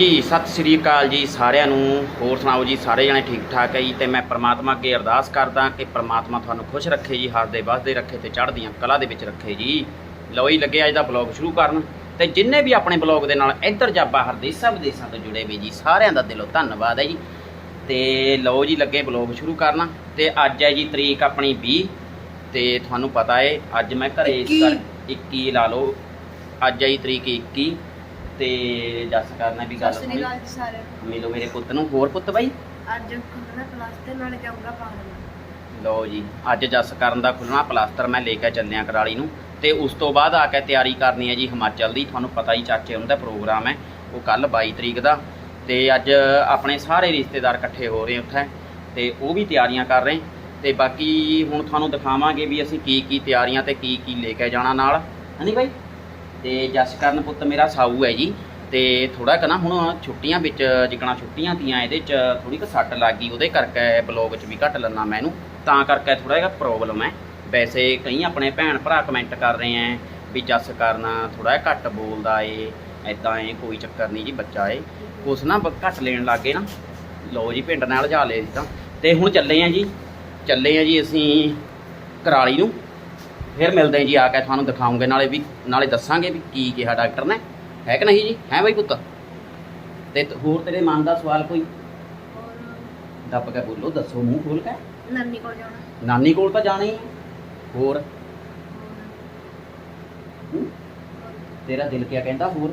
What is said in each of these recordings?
ਜੀ ਸਤਿ ਸ੍ਰੀ ਅਕਾਲ ਜੀ ਸਾਰਿਆਂ ਨੂੰ। ਹੋਰ ਸੁਣਾਓ ਜੀ ਸਾਰੇ ਜਣੇ ਠੀਕ ਠਾਕ ਹੈ ਜੀ? ਤੇ ਮੈਂ ਪ੍ਰਮਾਤਮਾ ਅੱਗੇ ਅਰਦਾਸ ਕਰਦਾ ਕਿ ਪ੍ਰਮਾਤਮਾ ਤੁਹਾਨੂੰ ਖੁਸ਼ ਰੱਖੇ ਜੀ ਹੱਸਦੇ ਵਸਦੇ ਰੱਖੇ ਤੇ ਚੜ੍ਹਦੀਆਂ ਕਲਾ ਦੇ ਵਿੱਚ ਰੱਖੇ ਜੀ। ਲਓ ਜੀ ਲੱਗੇ ਅੱਜ ਦਾ ਬਲੌਗ ਸ਼ੁਰੂ ਕਰਨ। ਤੇ ਜਿੰਨੇ ਵੀ ਆਪਣੇ ਬਲੌਗ ਦੇ ਨਾਲ ਇੱਧਰ ਜਾਂ ਬਾਹਰ ਦੇਸ਼ਾਂ ਵਿਦੇਸ਼ਾਂ ਤੋਂ ਜੁੜੇ ਵੀ ਜੀ ਸਾਰਿਆਂ ਦਾ ਦਿਲੋਂ ਧੰਨਵਾਦ ਹੈ ਜੀ। ਤੇ ਲਓ ਜੀ ਲੱਗੇ ਬਲੌਗ ਸ਼ੁਰੂ ਕਰਨਾ। ਤੇ ਅੱਜ ਹੈ ਜੀ ਤਰੀਕ ਆਪਣੀ 20 ਤੇ ਤੁਹਾਨੂੰ ਪਤਾ ਹੈ ਅੱਜ ਮੈਂ ਘਰੇ ਇਸ ਕਰ 21 ਲਾ ਲਓ। ਅੱਜ ਹੈ ਜੀ ਤਰੀਕ 21 ਤੇ ਜੱਸ ਕਰਨਾ ਵੀ ਗੱਲ ਜੀ ਸਾਰਿਆਂ ਨੂੰ। ਮਿਲੋ ਮੇਰੇ ਪੁੱਤ ਨੂੰ। ਹੋਰ ਪੁੱਤ ਬਾਈ? ਅੱਜ ਖੁੱਲਣਾ ਕਲਾਸ ਤੇ ਨਾਲ ਜਾਊਂਗਾ ਪਾਗਲ ਲਓ ਜੀ ਅੱਜ ਜੱਸ ਕਰਨ ਦਾ ਖੁੱਲਣਾ ਪਲਾਸਟਰ ਮੈਂ ਲੈ ਕੇ ਚੱਲਿਆ ਕਰਾਲੀ ਨੂੰ। ਤੇ ਉਸ ਤੋਂ ਬਾਅਦ ਆ ਕੇ ਤਿਆਰੀ ਕਰਨੀ ਹੈ ਜੀ ਹਿਮਾਚਲ ਦੀ। ਤੁਹਾਨੂੰ ਪਤਾ ਹੀ ਚਾਚੇ ਉਹਨਾਂ ਦਾ ਪ੍ਰੋਗਰਾਮ ਹੈ। ਉਹ ਕੱਲ 22 ਤਰੀਕ ਦਾ। ਤੇ ਅੱਜ ਆਪਣੇ ਸਾਰੇ ਰਿਸ਼ਤੇਦਾਰ ਇਕੱਠੇ ਹੋ ਰਹੇ ਉੱਥੇ। ਤੇ ਉਹ ਵੀ ਤਿਆਰੀਆਂ ਕਰ ਰਹੇ। ਤੇ ਬਾਕੀ ਹੁਣ ਤੁਹਾਨੂੰ ਦਿਖਾਵਾਂਗੇ ਵੀ ਅਸੀਂ ਕੀ ਕੀ ਤਿਆਰੀਆਂ ਤੇ ਕੀ ਕੀ ਲੈ ਕੇ ਜਾਣਾ ਨਾਲ। ਹਨੀ ਬਾਈ? ਤੇ ਜਸ ਕਰਨ ਪੁੱਤ ਮੇਰਾ ਸਾਊ ਹੈ ਜੀ। ਤੇ ਥੋੜਾ ਕਨਾ ਹੁਣ ਛੁੱਟੀਆਂ ਵਿੱਚ, ਜਿਕਣਾ ਛੁੱਟੀਆਂ ਤੀਆਂ ਇਹਦੇ ਚ ਥੋੜੀ ਕੁ ਸੱਟ ਲੱਗ ਗਈ, ਉਹਦੇ ਕਰਕੇ ਬਲੌਗ ਚ ਵੀ ਘੱਟ ਲੈਣਾ ਮੈਂ ਇਹਨੂੰ। ਤਾਂ ਕਰਕੇ ਥੋੜਾ ਜਿਹਾ ਪ੍ਰੋਬਲਮ ਹੈ। ਵੈਸੇ ਕਈ ਆਪਣੇ ਭੈਣ ਭਰਾ ਕਮੈਂਟ ਕਰ ਰਹੇ ਆ ਵੀ ਜਸ ਕਰਨ ਥੋੜਾ ਜਿਹਾ ਘੱਟ ਬੋਲਦਾ ਏ ਐਦਾਂ ਏ, ਕੋਈ ਚੱਕਰ ਨਹੀਂ ਜੀ ਬੱਚਾ ਏ। ਕੁਛ ਨਾ ਬ- ਘੱਟ ਲੈਣ ਲੱਗੇ ਨਾ। ਲਓ ਜੀ ਪਿੰਡ ਨਾਲ ਜਾ ਲਏ ਸੀ ਤਾਂ। ਤੇ ਹੁਣ ਚੱਲੇ ਆ ਜੀ। ਚੱਲੇ ਆ ਜੀ ਅਸੀਂ ਕਰਾਲੀ ਨੂੰ। ਫਿਰ ਮਿਲਦੇ ਜੀ ਆ ਕੇ ਤੁਹਾਨੂੰ ਦਿਖਾਉਂਗੇ ਨਾਲੇ ਵੀ ਨਾਲੇ ਦੱਸਾਂਗੇ ਵੀ ਕੀ ਕਿਹਾ ਡਾਕਟਰ ਨੇ। ਹੈ ਕਿ ਨਹੀਂ ਜੀ? ਹੈ ਬਾਈ ਪੁੱਤ? ਤੇ ਹੋਰ ਤੇਰੇ ਮਨ ਦਾ ਸਵਾਲ ਕੋਈ? ਦੱਬ ਕੇ ਬੋਲੋ ਦੱਸੋ ਮੂੰਹ ਖੋਲ ਕੇ। ਨਾਨੀ ਕੋਲ ਜਾਣਾ। ਨਾਨੀ ਕੋਲ ਤਾਂ ਜਾਣਾ ਹੀ। ਹੋਰ? ਤੇਰਾ ਦਿਲ ਕੀ ਕਹਿੰਦਾ ਹੋਰ?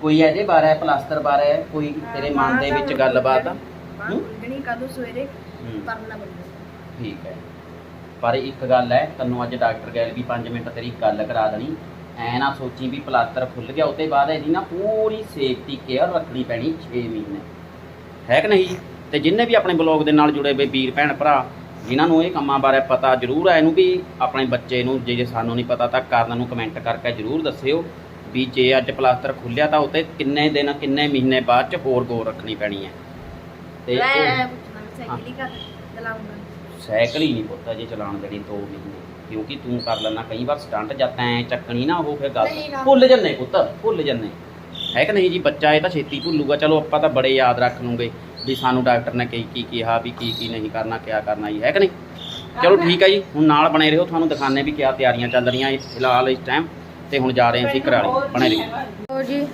ਕੋਈ ਇਹਦੇ ਬਾਰੇ ਪਲਾਸਟਰ ਬਾਰੇ ਕੋਈ ਤੇਰੇ ਮਨ ਦੇ ਵਿੱਚ ਗੱਲਬਾਤ ਆ? ਹੂੰ? ਕੱਲ ਸਵੇਰੇ ਹੂੰ, ਕਰਨਾ ਬੰਦਾ ਠੀਕ ਹੈ। ਪਰ ਇੱਕ ਗੱਲ ਹੈ ਤੈਨੂੰ ਅੱਜ ਡਾਕਟਰ ਗੈਲ ਵੀ 5 ਮਿੰਟ ਤੇਰੀ ਗੱਲ ਕਰਾ ਦੇਣੀ। ਐ ਨਾ ਸੋਚੀ ਵੀ ਪਲਾਸਟਰ ਖੁੱਲ ਗਿਆ ਉਹਦੇ ਬਾਅਦ ਇਹਦੀ ਨਾ ਪੂਰੀ ਸੇਫਟੀ ਕੇਅਰ ਰੱਖਣੀ ਪੈਣੀ 6 ਮਹੀਨੇ। ਹੈ ਕਿ ਨਹੀਂ? ਤੇ ਜਿੰਨੇ ਵੀ ਆਪਣੇ ਬਲੌਗ ਦੇ ਨਾਲ ਜੁੜੇ ਹੋਏ ਵੀਰ ਭੈਣ ਭਰਾ ਜਿਨ੍ਹਾਂ ਨੂੰ ਇਹ ਕੰਮਾਂ ਬਾਰੇ ਪਤਾ ਜ਼ਰੂਰ ਹੈ ਇਹਨੂੰ ਵੀ ਆਪਣੇ ਬੱਚੇ ਨੂੰ ਜੇ ਜੇ ਸਾਨੂੰ ਨਹੀਂ ਪਤਾ ਤਾਂ ਕਰਨ ਨੂੰ ਕਮੈਂਟ ਕਰਕੇ ਜ਼ਰੂਰ ਦੱਸਿਓ ਵੀ ਜੇ ਅੱਜ ਪਲਾਸਟਰ ਖੁੱਲਿਆ ਤਾਂ ਉੱਤੇ ਕਿੰਨੇ ਦਿਨ ਕਿੰਨੇ ਮਹੀਨੇ ਬਾਅਦ ਚ ਹੋਰ ਗੌਰ ਰੱਖਣੀ ਪੈਣੀ ਹੈ। ਤੇ ਮੈਂ ਪੁੱਛਣਾ ਸਾਈਕਲ ਹੀ ਕਰ ਚਲਾਉਂਗਾ ਸਾਈਕਲ ਹੀ ਨਹੀਂ ਪੁੱਤਾ ਜੇ ਚਲਾਉਣ ਦੇਣੀ 2 ਮਹੀਨੇ। ਕਿਉਂਕਿ ਤੂੰ ਕਰ ਲੈਣਾ ਕਈ ਵਾਰ ਸਟੰਟ ਜਾਂ ਤੈਂ ਚੱਕਣੀ ਨਾ ਉਹ ਫਿਰ ਗੱਲ ਨਹੀਂ ਨਾ। ਭੁੱਲ ਜੰਨੇ ਪੁੱਤ ਭੁੱਲ ਜੰਨੇ ਹੈ ਕਿ ਨਹੀਂ ਜੀ ਬੱਚਾ ਇਹ ਤਾਂ ਛੇਤੀ ਭੁੱਲੂਗਾ। ਚਲੋ ਆਪਾਂ ਤਾਂ ਬੜੇ ਯਾਦ ਰੱਖ ਲੂਗੇ ਵੀ ਸਾਨੂੰ ਡਾਕਟਰ ਨੇ ਕੀ ਕੀ ਕਿਹਾ ਵੀ ਕੀ ਕੀ ਨਹੀਂ ਕਰਨਾ ਕਿਆ ਕਰਨਾ ਜੀ ਹੈ ਕਿ ਨਹੀਂ? ਚਲੋ ਠੀਕ ਹੈ ਜੀ ਹੁਣ ਨਾਲ ਬਣੇ ਰਹੋ ਤੁਹਾਨੂੰ ਦਿਖਾਣੇ ਵੀ ਕਿਆ ਤਿਆਰੀਆਂ ਚੱਲ ਰਹੀਆਂ ਇਸ ਫਿਲਹਾਲ ਇਸ ਟਾਈਮ ਤੇ ਹੁਣ ਜਾ ਰਹੇ ਹਾਂ ਅਸੀਂ ਘਰਾਲੀ ਬਣੇ ਰਹੋ। ਲੋ ਜੀ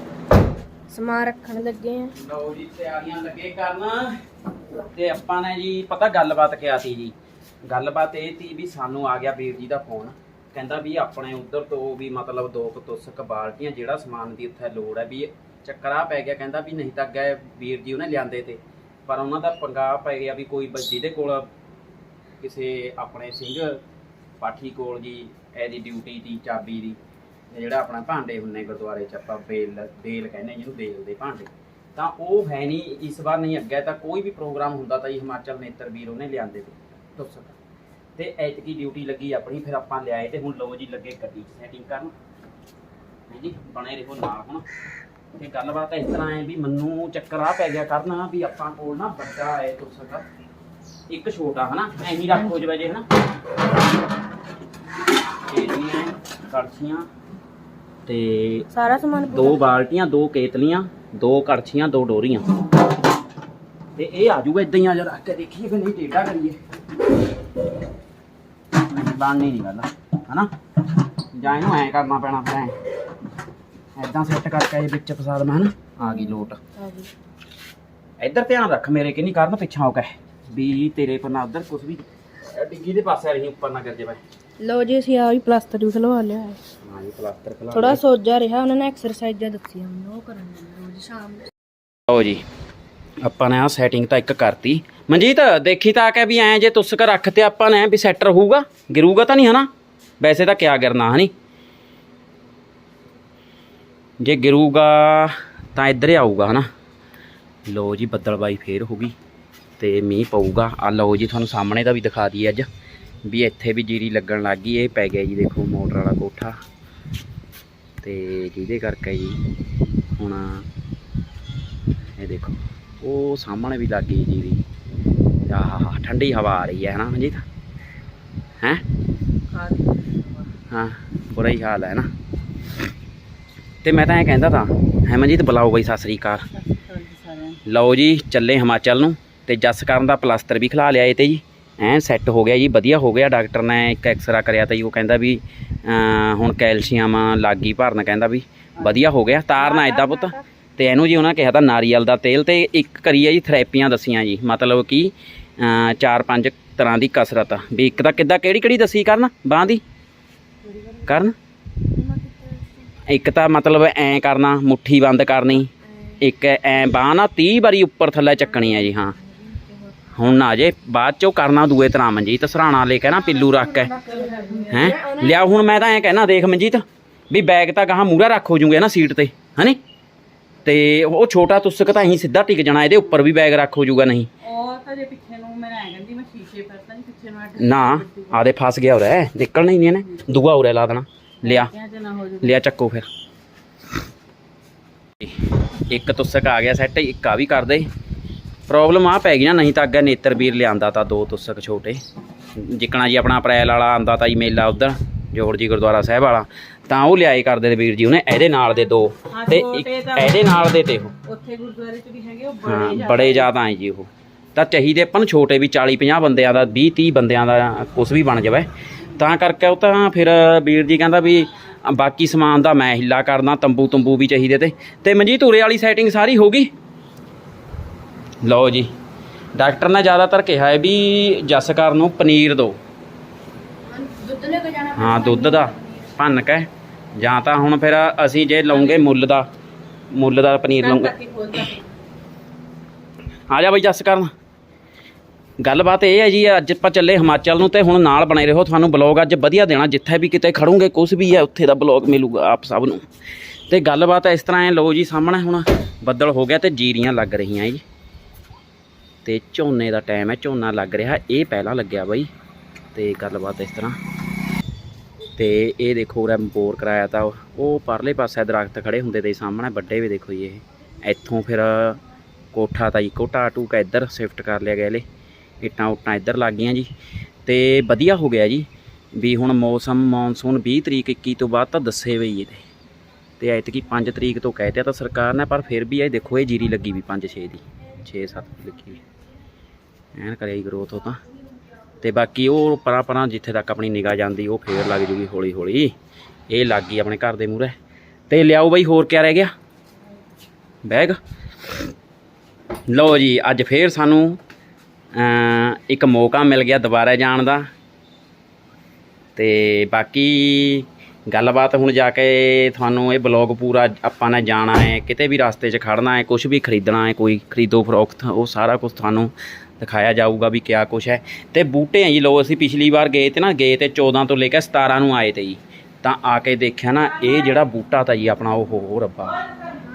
ਸਮਾਨ ਰੱਖਣ ਲੱਗੇ ਆ ਲਓ ਜੀ ਤਿਆਰੀਆਂ ਲੱਗੇ ਕਰਨ। ਤੇ ਆਪਾਂ ਨੇ ਜੀ ਪਤਾ ਗੱਲਬਾਤ ਕਿਹਾ ਸੀ ਜੀ? ਗੱਲਬਾਤ ਇਹ ਸੀ ਵੀ ਸਾਨੂੰ ਆ ਗਿਆ ਵੀਰ ਜੀ ਦਾ ਫੋਨ। ਕਹਿੰਦਾ ਵੀ ਆਪਣੇ ਉਧਰ ਤੋਂ ਵੀ ਮਤਲਬ ਦੋ ਕੁ ਤੁਸਕ ਬਾਲਟੀਆਂ ਜਿਹੜਾ ਸਮਾਨ ਦੀ ਉੱਥੇ ਲੋੜ ਹੈ ਵੀ ਚੱਕਰਾ ਪੈ ਗਿਆ, ਕਹਿੰਦਾ ਵੀ ਨਹੀਂ ਤਾਂ ਅੱਗੇ ਵੀਰ ਜੀ ਉਹਨੇ ਲਿਆਂਦੇ ਤੇ। ਪਰ ਉਹਨਾਂ ਦਾ ਪੰਗਾ ਪੈ ਗਿਆ ਵੀ ਕੋਈ ਬ- ਦੇ ਕੋਲ ਕਿਸੇ ਆਪਣੇ ਸਿੰਘ ਪਾਠੀ ਕੋਲ ਜੀ, ਇਹਦੀ ਡਿਊਟੀ ਦੀ, ਚਾਬੀ ਦੀ ਜਿਹੜਾ ਆਪਣਾ ਭਾਂਡੇ ਹੁੰਨੇ ਗੁਰਦੁਆਰੇ ਚ ਆਪਾਂ ਬੇਲ ਬੇਲ ਕਹਿੰਦੇ ਜਿਹਨੂੰ, ਬੇਲ ਦੇ ਭਾਂਡੇ। ਤਾਂ ਉਹ ਹੈ ਨਹੀਂ, ਇਸ ਵਾਰ ਨਹੀਂ ਅੱਗੇ ਤਾਂ ਕੋਈ ਵੀ ਪ੍ਰੋਗਰਾਮ ਹੁੰਦਾ ਤਾਂ ਜੀ ਹਿਮਾਚਲ ਨੇਤਰ ਵੀਰ ਉਹਨੇ ਲਿਆਂਦੇ ਤੇ। ਤੁਸਕ ਤੇ ਐਤਕੀ ਡਿਊਟੀ ਲੱਗੀ ਆਪਣੀ ਫਿਰ ਆਪਾਂ ਲਿਆਏ ਤੇ ਹੁਣ ਲੋ ਜੀ ਲੱਗੇ ਗੱਡੀ 'ਚ ਸੈਟਿੰਗ ਕਰਨ। ਹਾਂਜੀ ਬਣੇ ਰਹੋ ਨਾਲ ਹੁਣ। ਤੇ ਗੱਲਬਾਤ ਇਸ ਤਰ੍ਹਾਂ ਹੈ ਵੀ ਮੈਨੂੰ ਚੱਕਰ ਆ ਪੈ ਗਿਆ ਕਰਨਾ ਵੀ ਆਪਾਂ ਕੋਲ ਨਾ ਵੱਡਾ ਹੈ ਤੁਸਕ ਇੱਕ ਛੋਟਾ ਹਨਾ ਐਂ ਹੀ ਰੱਖ ਹੋ ਜਵੇ ਜੇ ਹਨਾ। ਇਹਦੀਆਂ ਕੜਛੀਆਂ ਤੇ ਸਾਰਾ ਸਮਾਨ ਦੋ ਬਾਲਟੀਆਂ ਦੋ ਕੇਤਲੀਆਂ ਦੋ ਕੜਛੀਆਂ ਦੋ ਡੋਰੀਆਂ। ਤੇ ਇਹ ਆ ਜਾਊਗਾ ਇਦਾਂ ਹੀ ਆ ਜਾ ਰੱਖ ਕੇ ਦੇਖੀਏ ਫਿਰ ਨਹੀਂ ਟੇਢਾ ਕਰੀਏ। ਬਣਨੀ ਨਹੀਂ ਗੱਲ ਹਨਾ? ਜਾਂ ਇਹਨੂੰ ਐ ਕਰਨਾ ਪੈਣਾ ਫਿਰ ਐ। ਐਦਾਂ ਸੈੱਟ ਕਰਕੇ ਇਹ ਵਿੱਚ ਫਸਾ ਦਵਾਂ ਹਨਾ? ਆ ਗਈ ਲੋਟ। ਆ ਜੀ ਇੱਧਰ ਧਿਆਨ ਰੱਖ ਮੇਰੇ ਕਿ ਨਹੀਂ ਕਰਨ ਪਿੱਛਾ ਹੋ ਕੇ ਵੀ ਤੇਰੇ ਪਰ ਨਾ ਉਧਰ ਕੁਝ ਵੀ। ਡਿੱਗੀ ਦੇ ਪਾਸੇ ਰਹੀ ਉੱਪਰ ਨਾ ਕਰ ਜੇ ਬਾਈ ਲੋ ਜੀ ਅਸੀਂ ਆ ਵੀ ਪਲਾਸਟਰ ਵੀ ਖਲਵਾ ਲਿਆ ਹੈ। ਹਾਂ ਜੀ ਪਲਾਸਟਰ ਖਲਾ ਥੋੜਾ ਸੋਜਾ ਰਿਹਾ ਉਹਨਾਂ ਨੇ ਐਕਸਰਸਾਈਜ਼ਾਂ ਦੱਸੀਆਂ ਮੈਨੂੰ ਉਹ ਕਰਨ ਦੇ ਰੋਜ਼ ਸ਼ਾਮ ਨੂੰ। ਲਓ ਜੀ। ਆਪਾਂ ਨੇ ਆ ਸੈਟਿੰਗ ਤਾਂ ਇੱਕ ਕਰਤੀ। ਮਨਜੀਤ, ਦੇਖੀ ਤਾਂ ਆ ਕਿ ਵੀ ਐ ਜੇ ਤੁਸਕ ਰੱਖ ਤੇ ਆਪਾਂ ਨੇ ਵੀ ਸੈੱਟ ਰਹੂਗਾ ਗਿਰੂਗਾ ਤਾਂ ਨਹੀਂ ਹਨਾ? ਵੈਸੇ ਤਾਂ ਕਿਆ ਗਿਰਨਾ ਹਨੀ? ਜੇ ਗਿਰੂਗਾ ਤਾਂ ਇੱਧਰ ਹੀ ਆਊਗਾ ਹਨਾ? ਲਓ ਜੀ ਬੱਦਲਬਾਈ ਫੇਰ ਹੋ ਗਈ ਤੇ ਮੀਂਹ ਪਊਗਾ। ਆ ਲਓ ਜੀ, ਤੁਹਾਨੂੰ ਸਾਹਮਣੇ ਦਾ ਵੀ ਦਿਖਾ ਦਈਏ ਅੱਜ। ਵੀ ਇੱਥੇ ਵੀ ਜੀਰੀ ਲੱਗਣ ਲੱਗ ਗਈ, ਇਹ ਪੈ ਗਿਆ ਜੀ, ਦੇਖੋ, ਮੋਟਰ ਵਾਲਾ ਕੋਠਾ। ਤੇ ਜਿਹਦੇ ਕਰਕੇ ਜੀ ਹੁਣ ਇਹ ਦੇਖੋ। ਉਹ ਸਾਹਮਣੇ ਵੀ ਲੱਗ ਗਈ ਜੀਰੀ ਆਹ ਠੰਡੀ ਹਵਾ ਆ ਰਹੀ ਹੈ ਹਨਾ ਮਨਜੀਤ? ਹੈ? ਹਾਂ, ਬੁਰਾ ਹੀ ਹਾਲ ਹੈ ਨਾ। ਤੇ ਮੈਂ ਤਾਂ ਇਹ ਕਹਿੰਦਾ ਤਾਂ ਹੈਮਨਜੀਤ ਬੁਲਾਓ ਬਈ, ਸਤਿ ਸ੍ਰੀ ਅਕਾਲ। ਲਓ ਜੀ, ਚੱਲੇ ਹਿਮਾਚਲ ਨੂੰ, ਤੇ ਜੱਸ ਕਰਨ ਦਾ ਪਲਾਸਟਰ ਵੀ ਖਿਲਾ ਲਿਆ ਇਹ ਤੇ ਜੀ। ਐਨ ਸੈੱਟ ਹੋ ਗਿਆ ਜੀ, ਵਧੀਆ ਹੋ ਗਿਆ, ਡਾਕਟਰ ਨੇ ਇੱਕ ਐਕਸਰਾ ਕਰਿਆ ਤਾਂ ਜੀ, ਉਹ ਕਹਿੰਦਾ ਵੀ ਹੁਣ ਕੈਲਸ਼ੀਅਮ ਲੱਗ ਗਈ ਭਰਨ ਕਹਿੰਦਾ ਵੀ, ਵਧੀਆ ਹੋ ਗਿਆ। ਤਾਰਨਾ ਇਦਾਂ ਪੁੱਤ। ਤੇ ਇਹਨੂੰ ਜੀ ਉਹਨਾਂ ਕਿਹਾ ਤਾਂ ਨਾਰੀਅਲ ਦਾ ਤੇਲ ਤੇ ਇੱਕ ਕਰੀ ਹੈ ਜੀ ਥੈਰੇਪੀਆਂ ਦਸੀਆਂ ਜੀ, ਮਤਲਬ ਕਿ ਚਾਰ ਪੰਜ ਤਰ੍ਹਾਂ ਦੀ ਕਸਰਤ ਵੀ ਇੱਕ ਤਾਂ ਕਿੱਦਾਂ, ਕਿਹੜੀ ਕਿਹੜੀ ਦਸੀ ਕਰਨ? ਬਾਹ ਦੀ? ਕਰਨ? ਇੱਕ ਤਾਂ ਮਤਲਬ ਐ ਕਰਨਾ, ਮੁੱਠੀ ਬੰਦ ਕਰਨੀ। ਇੱਕ ਐ, ਬਾਹ ਨਾ 30 ਵਾਰੀ ਉੱਪਰ ਥੱਲੇ ਚੱਕਣੀ ਹੈ ਜੀ, ਹਾਂ। ਹੁਣ ਨਾ ਜੇ ਬਾਅਦ ਚੋਂ ਕਰਨਾ ਦੂਏ ਤਰ੍ਹਾਂ ਮਨਜੀਤ, ਸਰਾਣਾ ਲੈ ਕੇ ਨਾ ਪਿੱਲੂ ਰੱਖ ਕੇ। ਹੈ? ਲਿਆ ਹੁਣ ਮੈਂ ਤਾਂ ਐ ਕਹਿਣਾ, ਦੇਖ ਮਨਜੀਤ, ਵੀ ਬੈਗ ਤਾਂ ਕਹਾਂ ਮੂਹਰਾ ਰੱਖ ਹੋ ਜੂਗੇ ਨਾ ਸੀਟ ਤੇ, ਹਨੀ ਤੇ ਉਹ ਛੋਟਾ ਤੁਸਕ ਤਾਂ ਅਸੀਂ ਸਿੱਧਾ ਟਿਕ ਜਾਣਾ ਇਹਦੇ ਉੱਪਰ ਵੀ ਬੈਗ ਰੱਖ ਹੋ ਜੂਗਾ ਨਹੀਂ। ਉਹ ਤਾਂ ਜੇ ਪਿੱਛੇ ਨੂੰ ਮੈਂ ਐਂ ਕਹਿੰਦੀ ਮੈਂ ਸ਼ੀਸ਼ੇ ਪਰ ਤਾਂ ਨਹੀਂ ਪਿੱਛੇ ਨੂੰ ਅੱਡ ਨਾ ਆਦੇ ਫਸ ਗਿਆ ਉਰੇ ਨਿਕਲਣਾ ਹੀ ਨਹੀਂ ਇਹਨੇ ਦੂਆ ਉਰੇ ਲਾ ਦੇਣਾ ਲਿਆ। ਲਿਆ ਚੱਕੋ ਫਿਰ। ਇੱਕ ਤੁਸਕ ਆ ਗਿਆ ਸੈੱਟ ਇੱਕ ਆ ਵੀ ਕਰ ਦੇ। ਪ੍ਰੋਬਲਮ ਆ ਪੈ ਗਈ ਨਾ ਨਹੀਂ ਤਾਂ ਅੱਗੇ ਨੇਤਰਵੀਰ ਲਿਆਂਦਾ ਤਾਂ ਦੋ ਤੁਸਕ ਛੋਟੇ। ਜਿੱਕਣਾ ਜੀ ਆਪਣਾ ਅਪ੍ਰੈਲ ਵਾਲਾ ਆਂਦਾ ਤਾਂ ਜੀ ਮੇਲਾ ਉਧਰ ਜੋੜ ਜੀ ਗੁਰਦੁਆਰਾ ਸਾਹਿਬ ਵਾਲਾ। ਤਾਂ ਉਹ ਲਿਆਏ ਕਰਦੇ ਤੇ ਵੀਰ ਜੀ ਉਹਨੇ ਇਹਦੇ ਨਾਲ ਦੇ ਦੋ। ਤੇ ਇੱਕ ਇਹਦੇ ਨਾਲ ਦੇ ਤੇ ਉਹ। ਉੱਥੇ ਗੁਰਦੁਆਰੇ ਚ ਵੀ ਹੈਗੇ ਉਹ ਹਾਂ ਬੜੇ ਬੜੇ ਜ਼ਿਆਦਾ ਐ ਜੀ ਉਹ। ਤਾਂ ਚਾਹੀਦੇ ਆਪਾਂ ਨੂੰ ਛੋਟੇ ਵੀ 40 50 ਬੰਦਿਆਂ ਦਾ 20 30 ਬੰਦਿਆਂ ਦਾ ਕੁਛ ਵੀ ਬਣ ਜਾਵੇ। ਤਾਂ ਕਰਕੇ ਉਹ ਤਾਂ ਫਿਰ ਵੀਰ ਜੀ ਕਹਿੰਦਾ ਵੀ ਬਾਕੀ ਸਮਾਨ ਦਾ ਮੈਂ ਹਿੱਲਾ ਕਰਨਾ ਤੰਬੂ ਤੰਬੂ ਵੀ ਚਾਹੀਦੇ ਤੇ। ਤੇ ਮਨਜੀਤ ਉਰੇ ਵਾਲੀ ਸੈਟਿੰਗ ਸਾਰੀ ਹੋ ਗਈ? ਲਓ ਜੀ ਡਾਕਟਰ ਨੇ ਜ਼ਿਆਦਾਤਰ ਕਿਹਾ ਹੈ ਵੀ ਜਸਕਰ ਨੂੰ ਪਨੀਰ ਦਿਓ ਦੁੱਧ ਲੈ ਕੇ ਜਾਣਾ ਹਾਂ ਦੁੱਧ ਦਾ। ਭੰਨ ਕੇ ਜਾਂ ਤਾਂ ਹੁਣ ਫਿਰ ਅਸੀਂ ਜੇ ਲਵਾਂਗੇ ਮੁੱਲ ਦਾ ਮੁੱਲ ਦਾ ਪਨੀਰ ਖੋਲਦਾ ਆ ਜਾ ਬਈ ਜੱਸ ਕਰਨ। ਗੱਲਬਾਤ ਇਹ ਹੈ ਜੀ ਅੱਜ ਆਪਾਂ ਚੱਲੇ ਹਿਮਾਚਲ ਨੂੰ ਤੇ ਹੁਣ ਨਾਲ ਬਣੇ ਰਹੋ। ਤੁਹਾਨੂੰ ਬਲੌਗ ਅੱਜ ਵਧੀਆ ਦੇਣਾ ਜਿੱਥੇ ਵੀ ਕਿਤੇ ਖੜੋਗੇ ਕੁਝ ਵੀ ਹੈ ਉੱਥੇ ਦਾ ਬਲੌਗ ਮਿਲੂਗਾ ਆਪ ਸਭ ਨੂੰ। ਤੇ ਗੱਲਬਾਤ ਇਸ ਤਰ੍ਹਾਂ ਹੈ ਲੋ ਜੀ ਸਾਹਮਣੇ ਹੁਣ ਬੱਦਲ ਹੋ ਗਿਆ ਤੇ ਜੀਰੀਆਂ ਲੱਗ ਰਹੀਆਂ ਜੀ। ਤੇ ਝੋਨੇ ਦਾ ਟਾਈਮ ਹੈ ਝੋਨਾ ਲੱਗ ਰਿਹਾ ਇਹ ਪਹਿਲਾਂ ਲੱਗਿਆ ਬਈ। ਤੇ ਗੱਲਬਾਤ ਇਸ ਤਰ੍ਹਾਂ। ਤੇ ਇਹ ਦੇਖੋ ਉਰੇ ਬੋਰ ਕਰਾਇਆ ਤਾਂ ਉਹ ਪਰਲੇ ਪਾਸੇ ਦਰਖਤ ਖੜੇ ਹੁੰਦੇ ਤੇ ਸਾਹਮਣੇ ਵੱਡੇ ਵੀ ਦੇਖੋ ਜੀ ਇਹ। ਇੱਥੋਂ ਫਿਰ ਕੋਠਾ ਤਾਂ ਜੀ ਕੋਠਾ ਟੂਕਾ ਇੱਧਰ ਸ਼ਿਫਟ ਕਰ ਲਿਆ ਗਿਆ ਇਹਲੇ। ਇੱਟਾਂ ਉੱਟਾਂ ਇੱਧਰ ਲੱਗ ਗਈਆਂ ਜੀ। ਤੇ ਵਧੀਆ ਹੋ ਗਿਆ ਜੀ। ਵੀ ਹੁਣ ਮੌਸਮ ਮੌਨਸੂਨ 20 ਤਰੀਕ 21 ਤੋਂ ਬਾਅਦ ਤਾਂ ਦੱਸੇ ਵਈ ਇਹਦੇ। ਤੇ ਐਤਕੀ 5 ਤਰੀਕ ਤੋਂ ਕਹਿ ਦਿੱਤਾ ਤਾਂ ਸਰਕਾਰ ਨੇ, ਪਰ ਫਿਰ ਵੀ ਇਹ ਦੇਖੋ ਇਹ ਜੀਰੀ ਲੱਗੀ ਵੀ 5 6 ਦੀ। 6 7 ਦੀ ਲੱਗੀ ਐਨ ਕਰਿਆ ਹੀ ਗਰੋਥ ਉਹ ਤਾਂ। ਤੇ ਬਾਕੀ ਉਹ ਪਰਾਂ ਪਰਾਂ ਜਿੱਥੇ ਤੱਕ ਆਪਣੀ ਨਿਗਾਹ ਜਾਂਦੀ, ਉਹ ਫੇਰ ਲੱਗ ਜੂਗੀ ਹੌਲੀ ਹੌਲੀ ਇਹ ਲੱਗ ਗਈ ਆਪਣੇ ਘਰ ਦੇ ਮੂਹਰੇ। ਤੇ ਲਿਆਓ ਬਾਈ, ਹੋਰ ਕਿਆ ਰਹਿ ਗਿਆ? ਬੈਗ? ਲਓ ਜੀ, ਅੱਜ ਫੇਰ ਸਾਨੂੰ ਇੱਕ ਮੌਕਾ ਮਿਲ ਗਿਆ ਦੁਬਾਰਾ ਜਾਣ ਦਾ। ਤੇ ਬਾਕੀ ਗੱਲਬਾਤ ਹੁਣ ਜਾ ਕੇ ਤੁਹਾਨੂੰ ਇਹ ਬਲੌਗ ਪੂਰਾ ਆਪਾਂ ਨੇ ਜਾਣਾ ਹੈ, ਕਿਤੇ ਵੀ ਰਸਤੇ 'ਚ ਖੜਨਾ ਹੈ ਕੁਝ ਵੀ ਖਰੀਦਣਾ ਹੈ, ਕੋਈ ਖਰੀਦੋ ਫਰੋਖਤ ਉਹ ਸਾਰਾ ਕੁਝ ਤੁਹਾਨੂੰ ਦਿਖਾਇਆ ਜਾਊਗਾ ਵੀ ਕਿਆ ਕੁਛ ਹੈ। ਤੇ ਬੂਟੇ ਆ ਜੀ ਲੋ ਅਸੀਂ ਪਿਛਲੀ ਵਾਰ ਗਏ ਤੇ ਨਾ, ਗਏ ਤੇ 14 ਤੋਂ ਲੈ ਕੇ 17 ਨੂੰ ਆਏ ਤੇ ਜੀ। ਤਾਂ ਆ ਕੇ ਦੇਖਿਆ ਨਾ, ਇਹ ਜਿਹੜਾ ਬੂਟਾ ਤਾਂ ਜੀ ਆਪਣਾ ਉਹ ਹੋ ਰੱਬਾ।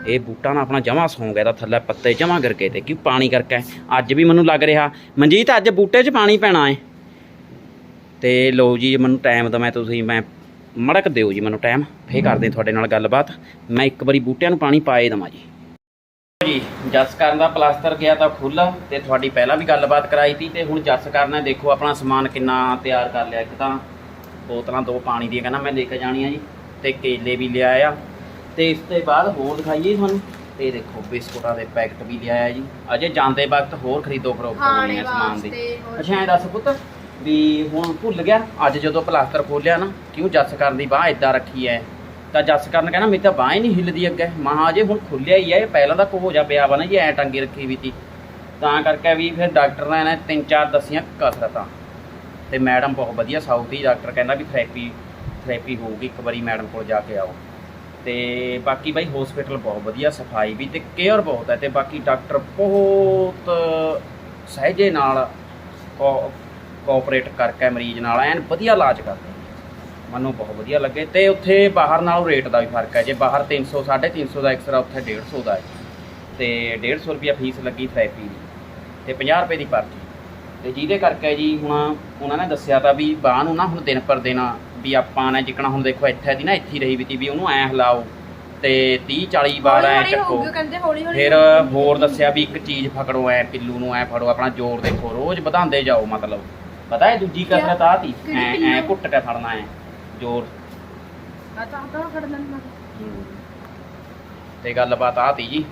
ਇਹ ਬੂਟਾ ਨਾ ਆਪਣਾ ਜਮਾ ਸੌਂ ਗਿਆ ਦਾ ਥੱਲੇ ਪੱਤੇ ਜਮਾ ਕਰਕੇ ਗਏ ਤੇ, ਕਿਉਂ ਪਾਣੀ ਕਰਕੇ ਅੱਜ ਵੀ ਮੈਨੂੰ ਲੱਗ ਰਿਹਾ। ਮਨਜੀਤ, ਅੱਜ ਬੂਟੇ 'ਚ ਪਾਣੀ ਪੈਣਾ ਹੈ ਤੇ ਲਓ ਜੀ, ਮੈਨੂੰ ਟਾਈਮ ਦਵਾਂ ਤੁਸੀਂ, ਮੈਂ ਮੜਕ ਦਿਓ ਜੀ, ਮੈਨੂੰ ਟਾਈਮ ਫੇਰ ਕਰਦੇ ਤੁਹਾਡੇ ਨਾਲ ਗੱਲਬਾਤ। ਮੈਂ ਇੱਕ ਵਾਰੀ ਬੂਟਿਆਂ ਨੂੰ ਪਾਣੀ ਪਾਏ ਦਵਾਂ ਜੀ। ਜਸ ਕਰਨ ਦਾ ਪਲਾਸਟਰ ਗਿਆ ਤਾਂ ਖੁੱਲਾ ਤੇ ਤੁਹਾਡੀ ਪਹਿਲਾਂ ਵੀ ਗੱਲਬਾਤ ਕਰਾਈ ਤੀ ਤੇ ਹੁਣ ਜਸ ਕਰਨ ਦੇਖੋ ਆਪਣਾ ਸਮਾਨ ਕਿੰਨਾ ਤਿਆਰ ਕਰ ਲਿਆ। ਇੱਕ ਤਾਂ ਬੋਤਲਾਂ ਦੋ ਪਾਣੀ ਦੀਆਂ ਕਹਿੰਦਾ ਮੈਂ ਲੈ ਕੇ ਜਾਣੀਆਂ ਜੀ ਤੇ ਕੇਲੇ ਵੀ ਲਿਆ ਆ ਤੇ ਇਸ ਤੋਂ ਬਾਅਦ ਹੋਰ ਦਿਖਾਈਏ ਤੁਹਾਨੂੰ। ਤੇ ਦੇਖੋ ਬਿਸਕੁਟਾਂ ਦੇ ਪੈਕਟ ਵੀ ਲਿਆਇਆ ਜੀ। ਅਜੇ ਜਾਂਦੇ ਵਕਤ ਹੋਰ ਖਰੀਦੋ ਫਰੋਖਤ ਹੋਣੀ ਹੈ ਸਮਾਨ ਦੀ। ਅੱਛਾ ਐਂ ਦੱਸ ਪੁੱਤ ਵੀ ਹੁਣ ਭੁੱਲ ਗਿਆ? ਅੱਜ ਜਦੋਂ ਪਲਾਸਟਰ ਖੋਲਿਆ ਨਾ ਕਿਉਂ ਜੱਸ ਕਰਨ ਦੀ ਬਾਹ ਇਦਾਂ ਰੱਖੀ ਐ? ਤਾਂ ਜੱਸ ਕਰਨ ਕਹਿੰਦਾ ਮੇਰੀ ਤਾਂ ਬਾਹ ਹੀ ਨਹੀਂ ਹਿੱਲਦੀ ਅੱਗੇ। ਮਹਾ ਜੇ ਹੁਣ ਖੁੱਲਿਆ ਹੀ ਐ ਇਹ ਪਹਿਲਾਂ ਤਾਂ ਕੋ ਜਾ ਪਿਆ ਵਾ ਨਾ ਜੀ ਐ ਟੰਗੀ ਰੱਖੀ ਵੀ ਤੀ। ਤਾਂ ਕਰਕੇ ਵੀ ਫਿਰ ਡਾਕਟਰ ਨੇ ਇਹਨੇ ਤਿੰਨ ਚਾਰ ਦਸੀਆਂ ਕਸਰਤਾਂ ਤੇ ਮੈਡਮ ਬਹੁਤ ਵਧੀਆ ਸਾਊਥੀ ਡਾਕਟਰ ਕਹਿੰਦਾ ਵੀ ਥੈਰੇਪੀ ਥੈਰੇਪੀ ਹੋਊਗੀ, ਇੱਕ ਵਾਰੀ ਮੈਡਮ ਕੋਲ ਜਾ ਕੇ ਆਓ। ਤੇ ਬਾਕੀ ਬਾਈ ਹਸਪੀਟਲ ਬਹੁਤ ਵਧੀਆ, ਸਫ਼ਾਈ ਵੀ ਤੇ ਕੇਅਰ ਬਹੁਤ ਹੈ ਤੇ ਬਾਕੀ ਡਾਕਟਰ ਬਹੁਤ ਸਹਿਜੇ ਨਾਲ ਕੋ- ਕੋਆਪਰੇਟ ਕਰਕੇ ਮਰੀਜ਼ ਨਾਲ ਐਨ ਵਧੀਆ ਇਲਾਜ ਕਰਦੇ ਮੈਨੂੰ ਬਹੁਤ ਵਧੀਆ ਲੱਗੇ ਤੇ ਉੱਥੇ ਬਾਹਰ ਨਾਲੋਂ ਰੇਟ ਦਾ ਵੀ ਫ਼ਰਕ ਹੈ। ਜੇ ਬਾਹਰ 300 350 ਦਾ ਐਕਸਰਾ ਉੱਥੇ 150 ਦਾ ਹੈ। ਤੇ 150 ਰੁਪਿਆ ਫੀਸ ਲੱਗੀ ਥੈਰੇਪੀ ਦੀ ਤੇ 50 ਰੁਪਏ ਦੀ ਪਰਚੀ ਤੇ ਜਿਹਦੇ ਕਰਕੇ ਜੀ ਹੁਣ ਉਹਨਾਂ ਨੇ ਦੱਸਿਆ ਤਾਂ ਵੀ ਬਾਹ ਨੂੰ ਨਾ ਹੁਣ ਦਿਨ ਪਰ ਦਿਨ ਵੀ ਆਪਾਂ ਨੇ ਜਿੱਕਣਾ ਹੁਣ ਦੇਖੋ ਇੱਥੇ ਦੀ ਨਾ ਇੱਥੇ ਰਹੀ ਵੀ ਤੀ ਵੀ ਉਹਨੂੰ ਐ ਹਿਲਾਓ ਤੇ 30 40 ਵਾਰ ਐ ਚੱਕੋ। ਫਿਰ ਹੋਰ ਦੱਸਿਆ ਵੀ ਇੱਕ ਚੀਜ਼ ਪਕੜੋ ਐ ਪਿੱਲੂ ਨੂੰ ਐ ਫੜੋ ਆਪਣਾ ਜ਼ੋਰ ਦੇਖੋ ਰੋਜ਼ ਵਧਾਉਂਦੇ ਜਾਓ ਮਤਲਬ। ਪਤਾ ਹੈ ਦੂਜੀ ਕਸਰਤ ਆ ਤੀ ਕਿਹੜੀ ਐ ਐ? ਘੁੱਟ ਕੇ ਫੜਨਾ ਐ। ਜ਼ੋਰ। ਆ ਤਾਂ ਲੈਣਾ ਗੱਲਬਾਤ ਆ ਤੀ ਜੀ।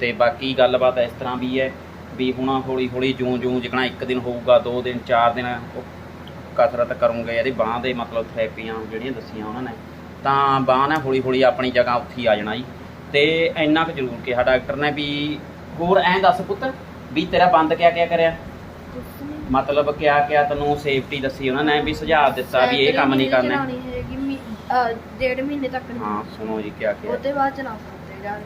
ਤੇ ਬਾਕੀ ਗੱਲਬਾਤ ਇਸ ਤਰ੍ਹਾਂ ਵੀ ਹੈ ਵੀ ਹੁਣ ਹੌਲੀ ਹੌਲੀ ਜਿਉਂ ਜਿਉਂ ਜਿਕਣਾ ਇੱਕ ਦਿਨ ਹੋਊਗਾ ਦੋ ਦਿਨ ਚਾਰ ਦਿਨ ਕਸਰਤ ਕਰੂੰਗੇ ਇਹਦੀ ਬਾਹ ਦੇ ਮਤਲਬ ਥੈਰੇਪੀਆਂ ਜਿਹੜੀਆਂ ਦੱਸੀਆਂ ਉਹਨਾਂ ਨੇ। ਤਾਂ ਬਾਹ ਨੇ ਹੌਲੀ ਹੌਲੀ ਆਪਣੀ ਜਗ੍ਹਾ ਉੱਥੇ ਆ ਜਾਣਾ ਜੀ। ਤੇ ਇੰਨਾ ਕੁ ਜ਼ਰੂਰ ਕਿਹਾ ਡਾਕਟਰ ਨੇ ਵੀ ਹੋਰ ਐਂ ਦੱਸ ਪੁੱਤ ਵੀ ਤੇਰਾ ਬੰਦ ਕਿਆ ਕਿਆ ਕਰਿਆ? ਮਤਲਬ ਕਿਆ ਕਿਆ ਤੈਨੂੰ ਸੇਫਟੀ ਦੱਸੀ ਉਹਨਾਂ ਨੇ ਵੀ ਸੁਝਾਅ ਦਿੱਤਾ ਵੀ ਇਹ ਕੰਮ ਨਹੀਂ ਕਰਨਾ। ਡੇਢ ਮਹੀਨੇ ਤੱਕ ਨਹੀਂ। ਹਾਂ ਸੁਣੋ ਜੀ ਕਿਆ ਕਿਆ। ਉਹਦੇ ਬਾਅਦ ਚਲਾ ਸਕਦੇ ਯਾਰ।